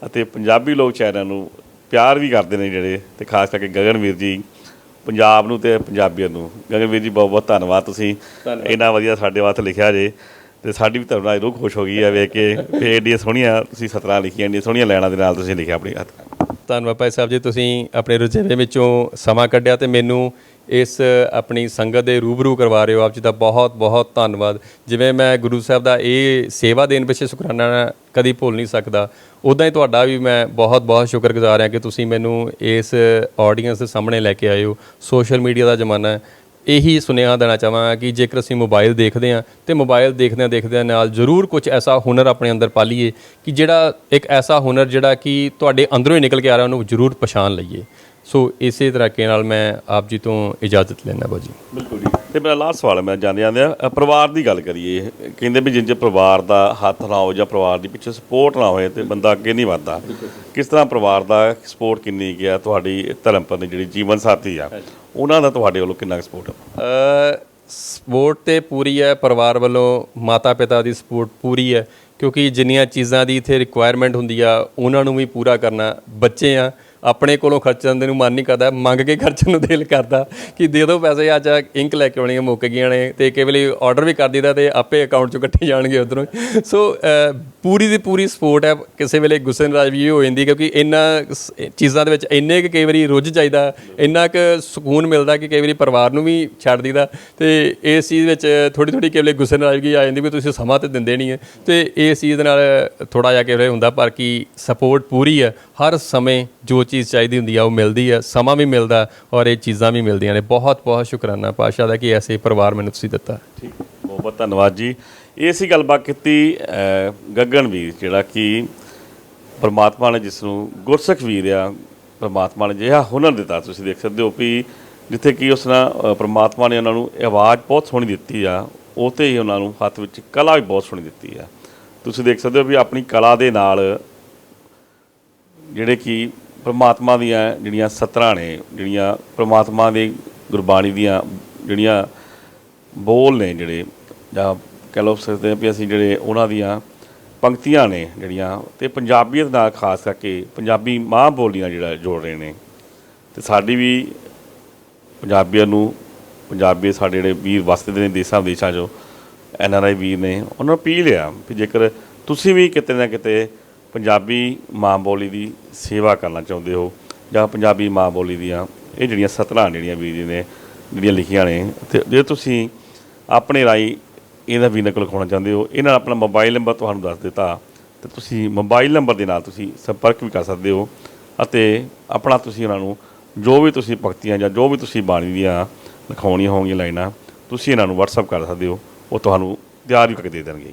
ਅਤੇ ਪੰਜਾਬੀ ਲੋਕ ਚੈਨਲ ਨੂੰ ਪਿਆਰ ਵੀ ਕਰਦੇ ਨੇ ਜਿਹੜੇ, ਤੇ ਖਾਸ ਕਰਕੇ ਗਗਨ ਵੀਰ ਜੀ। ਪੰਜਾਬ ਨੂੰ ਤੇ ਪੰਜਾਬੀਆਂ ਨੂੰ। ਗਗਨਵੀਰ ਜੀ ਬਹੁਤ ਬਹੁਤ ਧੰਨਵਾਦ ਤੁਸੀਂ। ਇੰਨਾ ਵਧੀਆ ਸਾਡੇ ਵਾਸਤੇ ਲਿਖਿਆ ਜੇ। ਤੇ ਸਾਡੀ ਵੀ ਤੁਹਾਡੇ ਨਾਲ ਰੂਹ ਖੁਸ਼ ਹੋ ਗਈ ਹੈ ਵੇਖ ਕੇ। ਵੀ ਏਡੀਆਂ ਸੋਹਣੀਆਂ ਤੁਸੀਂ ਸਤਰਾਂ ਲਿਖੀਆਂ ਇੰਨੀਆਂ ਸੋਹਣੀਆਂ ਲੈਣਾ ਦੇ ਨਾਲ ਤੁਸੀਂ ਲਿਖਿਆ ਆਪਣੀ ਹੱਥ ਧੰਨਵਾਦ ਭਾਈ ਸਾਹਿਬ ਜੀ ਤੁਸੀਂ ਆਪਣੇ ਰੁਝੇਵੇਂ ਵਿੱਚੋਂ ਸਮਾਂ ਕੱਢਿਆ ਤੇ ਮੈਨੂੰ ਇਸ ਆਪਣੀ ਸੰਗਤ ਦੇ ਰੂਬਰੂ ਕਰਵਾ ਰਹੇ ਹੋ ਆਪ ਜੀ ਦਾ ਬਹੁਤ ਬਹੁਤ ਧੰਨਵਾਦ। ਜਿਵੇਂ ਮੈਂ ਗੁਰੂ ਸਾਹਿਬ ਦਾ ਇਹ ਸੇਵਾ ਦੇਣ ਪਿੱਛੇ ਸ਼ੁਕਰਾਨਾ ਕਦੀ ਭੁੱਲ ਨਹੀਂ ਸਕਦਾ। ਉਦਾਂ ਹੀ ਤੁਹਾਡਾ ਵੀ ਮੈਂ ਬਹੁਤ ਬਹੁਤ ਸ਼ੁਕਰਗੁਜ਼ਾਰ ਹਾਂ ਕਿ ਤੁਸੀਂ ਮੈਨੂੰ ਇਸ ਆਡੀਅנס ਦੇ ਸਾਹਮਣੇ ਲੈ ਕੇ ਆਏ ਹੋ। ਸੋਸ਼ਲ ਮੀਡੀਆ ਦਾ ਜ਼ਮਾਨਾ ਹੈ। ਇਹੀ ਸੁਨੇਹਾ ਦੇਣਾ ਚਾਹਾਂਗਾ ਕਿ ਜੇਕਰ ਅਸੀਂ ਮੋਬਾਈਲ ਦੇਖਦੇ ਹਾਂ, ਤੇ ਮੋਬਾਈਲ ਦੇਖਦਿਆਂ ਦੇਖਦਿਆਂ ਨਾਲ ਜ਼ਰੂਰ ਕੁਝ ਐਸਾ ਹੁਨਰ ਆਪਣੇ ਅੰਦਰ ਪਾਲੀਏ ਕਿ ਜਿਹੜਾ ਇੱਕ ਐਸਾ ਹੁਨਰ ਜਿਹੜਾ ਕਿ ਤੁਹਾਡੇ ਅੰਦਰੋਂ ਹੀ ਨਿਕਲ ਕੇ ਆ ਰਿਹਾ, ਉਹਨੂੰ ਜ਼ਰੂਰ ਪਛਾਣ ਲਈਏ। ਸੋ ਇਸੇ ਤਰੀਕੇ ਨਾਲ ਮੈਂ ਆਪ ਜੀ ਤੋਂ ਇਜਾਜ਼ਤ ਲੈਣਾ ਬਾਜੀ ਬਿਲਕੁਲ ਜੀ। ਤੇ ਮੇਰਾ ਲਾਸਟ ਸਵਾਲ ਹੈ ਮੈਂ ਜਾਂਦੇ ਜਾਂਦੇ ਆ ਪਰਿਵਾਰ ਦੀ ਗੱਲ ਕਰੀਏ ਕਹਿੰਦੇ ਵੀ ਜਿੰਜ ਪਰਿਵਾਰ ਦਾ ਹੱਥ ਨਾ ਹੋ ਜਾਂ ਪਰਿਵਾਰ ਦੀ ਪਿੱਛੇ ਸਪੋਰਟ ਨਾ ਹੋਏ ਤੇ ਬੰਦਾ ਅੱਗੇ ਨਹੀਂ ਵੱਧਦਾ। ਕਿਸ ਤਰ੍ਹਾਂ ਪਰਿਵਾਰ ਦਾ ਸਪੋਰਟ ਕਿੰਨੀ ਗਿਆ ਤੁਹਾਡੀ ਧਰਮ ਪਤਨੀ ਜਿਹੜੀ ਜੀਵਨ ਸਾਥੀ ਆ ਉਹਨਾਂ ਦਾ ਤੁਹਾਡੇ ਵੱਲੋਂ ਕਿੰਨਾ ਸਪੋਰਟ ਹੈ? ਸਪੋਰਟ ਤੇ ਪੂਰੀ ਹੈ ਪਰਿਵਾਰ ਵੱਲੋਂ ਮਾਤਾ ਪਿਤਾ ਦੀ ਸਪੋਰਟ ਪੂਰੀ ਹੈ ਕਿਉਂਕਿ ਜਿੰਨੀਆਂ ਚੀਜ਼ਾਂ ਦੀ ਇੱਥੇ ਰਿਕੁਆਇਰਮੈਂਟ ਹੁੰਦੀ ਆ ਉਹਨਾਂ ਨੂੰ ਵੀ ਪੂਰਾ ਕਰਨਾ ਬੱਚੇ ਆ। ਆਪਣੇ ਕੋਲੋਂ ਖਰਚਣ ਦੇ ਨੂੰ ਮਨ ਨਹੀਂ ਕਰਦਾ, ਮੰਗ ਕੇ ਖਰਚਣ ਨੂੰ ਦਿਲ ਕਰਦਾ ਕਿ ਦੇ ਦਿਓ ਪੈਸੇ ਅੱਜ ਇੰਕ ਲੈ ਕੇ ਆਉਣੀਆਂ ਮੁੱਕ ਗਈਆਂ ਨੇ ਤੇ ਕਈ ਵੇਲੇ ਆਰਡਰ ਵੀ ਕਰ ਦਿੰਦਾ ਤੇ ਆਪੇ ਅਕਾਊਂਟ ਚੋਂ ਕੱਟੇ ਜਾਣਗੇ ਉਧਰੋਂ ਸੋ ਪੂਰੀ ਦੀ ਪੂਰੀ ਸਪੋਰਟ ਹੈ, ਕਿਸੇ ਵੇਲੇ ਗੁੱਸੇ ਨਾਰਾਜ਼ ਵੀ ਹੋ ਜਾਂਦੀ ਕਿਉਂਕਿ ਇਹਨਾਂ ਸ- ਚੀਜ਼ਾਂ ਦੇ ਵਿੱਚ ਇੰਨੇ ਕੁ ਕਈ ਵਾਰੀ ਰੁੱਝ ਜਾਈਦਾ, ਇੰਨਾ ਕੁ ਸਕੂਨ ਮਿਲਦਾ ਕਿ ਕਈ ਵਾਰੀ ਪਰਿਵਾਰ ਨੂੰ ਵੀ ਛੱਡ ਦਿੰਦਾ ਤੇ ਇਸ ਚੀਜ਼ ਵਿੱਚ ਥੋੜੀ ਥੋੜੀ ਕਈ ਵੇਲੇ ਗੁੱਸੇ ਨਾਰਾਜ਼ਗੀ ਆ ਜਾਂਦੀ ਵੀ ਤੁਸੀਂ ਸਮਾਂ ਤੇ ਦਿੰਦੇ ਨਹੀਂ ਹੈ। ਤੇ ਇਸ ਚੀਜ਼ ਦੇ ਨਾਲ ਥੋੜਾ ਜਿਹਾ ਕਈ ਵੇਲੇ ਹੁੰਦਾ ਪਰ ਕਿ ਸਪੋਰਟ ਪੂਰੀ ਹੈ, ਹਰ ਸਮੇਂ ਜੋ ਚੀਜ਼ ਚਾਹੀਦੀ ਹੁੰਦੀ ਆ ਉਹ ਮਿਲਦੀ ਹੈ ਸਮਾਂ ਵੀ ਮਿਲਦਾ ਔਰ ਇਹ ਚੀਜ਼ਾਂ ਵੀ ਮਿਲਦੀਆਂ ਨੇ। ਬਹੁਤ ਬਹੁਤ ਸ਼ੁਕਰਾਨਾ ਪਾਸ਼ਾ ਦਾ ਕਿ ਐਸੇ ਪਰਿਵਾਰ ਮੈਨੂੰ ਤੁਸੀਂ ਦਿੱਤਾ। ਠੀਕ। ਬਹੁਤ ਬਹੁਤ ਧੰਨਵਾਦ ਜੀ। ਇਹ ਸੀ ਗੱਲਬਾਤ ਕੀਤੀ ਅਹ, ਵੀਰ ਜਿਹੜਾ ਕਿ ਪਰਮਾਤਮਾ ਨੇ ਜਿਸ ਨੂੰ ਗੁਰਸਖ ਵੀਰ ਆ ਪਰਮਾਤਮਾ ਨੇ ਜਿਹੜਾ ਹੁਨਰ ਦਿੱਤਾ। ਤੁਸੀਂ ਦੇਖ ਸਕਦੇ ਹੋ ਵੀ ਜਿੱਥੇ ਕਿ ਉਸ ਨਾਲ ਪਰਮਾਤਮਾ ਨੇ ਉਹਨਾਂ ਨੂੰ ਆਵਾਜ਼ ਬਹੁਤ ਸੋਹਣੀ ਦਿੱਤੀ ਆ ਉਹ ਹੀ ਉਹਨਾਂ ਨੂੰ ਹੱਥ ਵਿੱਚ ਕਲਾ ਵੀ ਬਹੁਤ ਸੋਹਣੀ ਦਿੱਤੀ ਆ। ਤੁਸੀਂ ਦੇਖ ਸਕਦੇ ਹੋ ਵੀ ਆਪਣੀ ਕਲਾ ਦੇ ਨਾਲ ਜਿਹੜੇ ਕਿ ਪ੍ਰਮਾਤਮਾ ਦੀਆਂ ਜਿਹੜੀਆਂ ਸਤਰਾਂ ਨੇ, ਜਿਹੜੀਆਂ ਪ੍ਰਮਾਤਮਾ ਦੀ ਗੁਰਬਾਣੀ ਦੀਆਂ ਜਿਹੜੀਆਂ ਬੋਲ ਨੇ ਜਿਹੜੇ, ਜਾਂ ਕਹਿ ਲਓ ਸਕਦੇ ਹਾਂ ਵੀ ਅਸੀਂ ਜਿਹੜੇ ਉਹਨਾਂ ਦੀਆਂ ਪੰਕਤੀਆਂ ਨੇ ਜਿਹੜੀਆਂ, ਤੇ ਪੰਜਾਬੀਅਤ ਨਾਲ ਖਾਸ ਕਰਕੇ ਪੰਜਾਬੀ ਮਾਂ ਬੋਲੀਆਂ ਜਿਹੜਾ ਜੋੜ ਰਹੇ ਨੇ। ਤੇ ਸਾਡੀ ਵੀ ਪੰਜਾਬੀਆਂ ਨੂੰ, ਪੰਜਾਬੀ ਸਾਡੇ ਜਿਹੜੇ ਵੀਰ ਵਸਦੇ ਨੇ ਦੇਸਾਂ ਵਿਦੇਸ਼ਾਂ 'ਚੋਂ, ਐਨ ਆਰ ਆਈ ਵੀਰ ਨੇ, ਉਹਨਾਂ ਨੂੰ ਅਪੀਲ ਆ ਵੀ ਜੇਕਰ ਤੁਸੀਂ ਵੀ ਕਿਤੇ ਨਾ ਕਿਤੇ ਪੰਜਾਬੀ ਮਾਂ ਬੋਲੀ ਦੀ ਸੇਵਾ ਕਰਨਾ ਚਾਹੁੰਦੇ ਹੋ ਜਾਂ ਪੰਜਾਬੀ ਮਾਂ ਬੋਲੀ ਦੀਆਂ ਇਹ ਜਿਹੜੀਆਂ ਸਤਰਾਂ ਜਿਹੜੀਆਂ ਵੀਰ ਜੀ ਨੇ, ਜਿਹੜੀਆਂ ਲਿਖੀਆਂ ਨੇ ਤੇ ਜੇ ਤੁਸੀਂ ਆਪਣੇ ਰਾਈ ਇਹਦਾ ਵੀ ਨਕਲ ਲਿਖਾਉਣਾ ਚਾਹੁੰਦੇ ਹੋ ਇਹਨਾਂ ਨਾਲ ਆਪਣਾ ਮੋਬਾਈਲ ਨੰਬਰ ਤੁਹਾਨੂੰ ਦੱਸ ਦਿੱਤਾ, ਤੇ ਤੁਸੀਂ ਮੋਬਾਈਲ ਨੰਬਰ ਦੇ ਨਾਲ ਤੁਸੀਂ ਸੰਪਰਕ ਵੀ ਕਰ ਸਕਦੇ ਹੋ ਅਤੇ ਆਪਣਾ ਤੁਸੀਂ ਉਹਨਾਂ ਨੂੰ ਜੋ ਵੀ ਤੁਸੀਂ ਭਗਤੀਆਂ ਜਾਂ ਜੋ ਵੀ ਤੁਸੀਂ ਬਾਣੀ ਦੀਆਂ ਲਿਖਾਉਣੀਆਂ ਹੋਣਗੀਆਂ ਲਾਈਨਾਂ, ਤੁਸੀਂ ਇਹਨਾਂ ਨੂੰ WhatsApp ਕਰ ਸਕਦੇ ਹੋ, ਉਹ ਤੁਹਾਨੂੰ ਤਿਆਰ ਵੀ ਕਰਕੇ ਦੇ ਦੇਣਗੇ।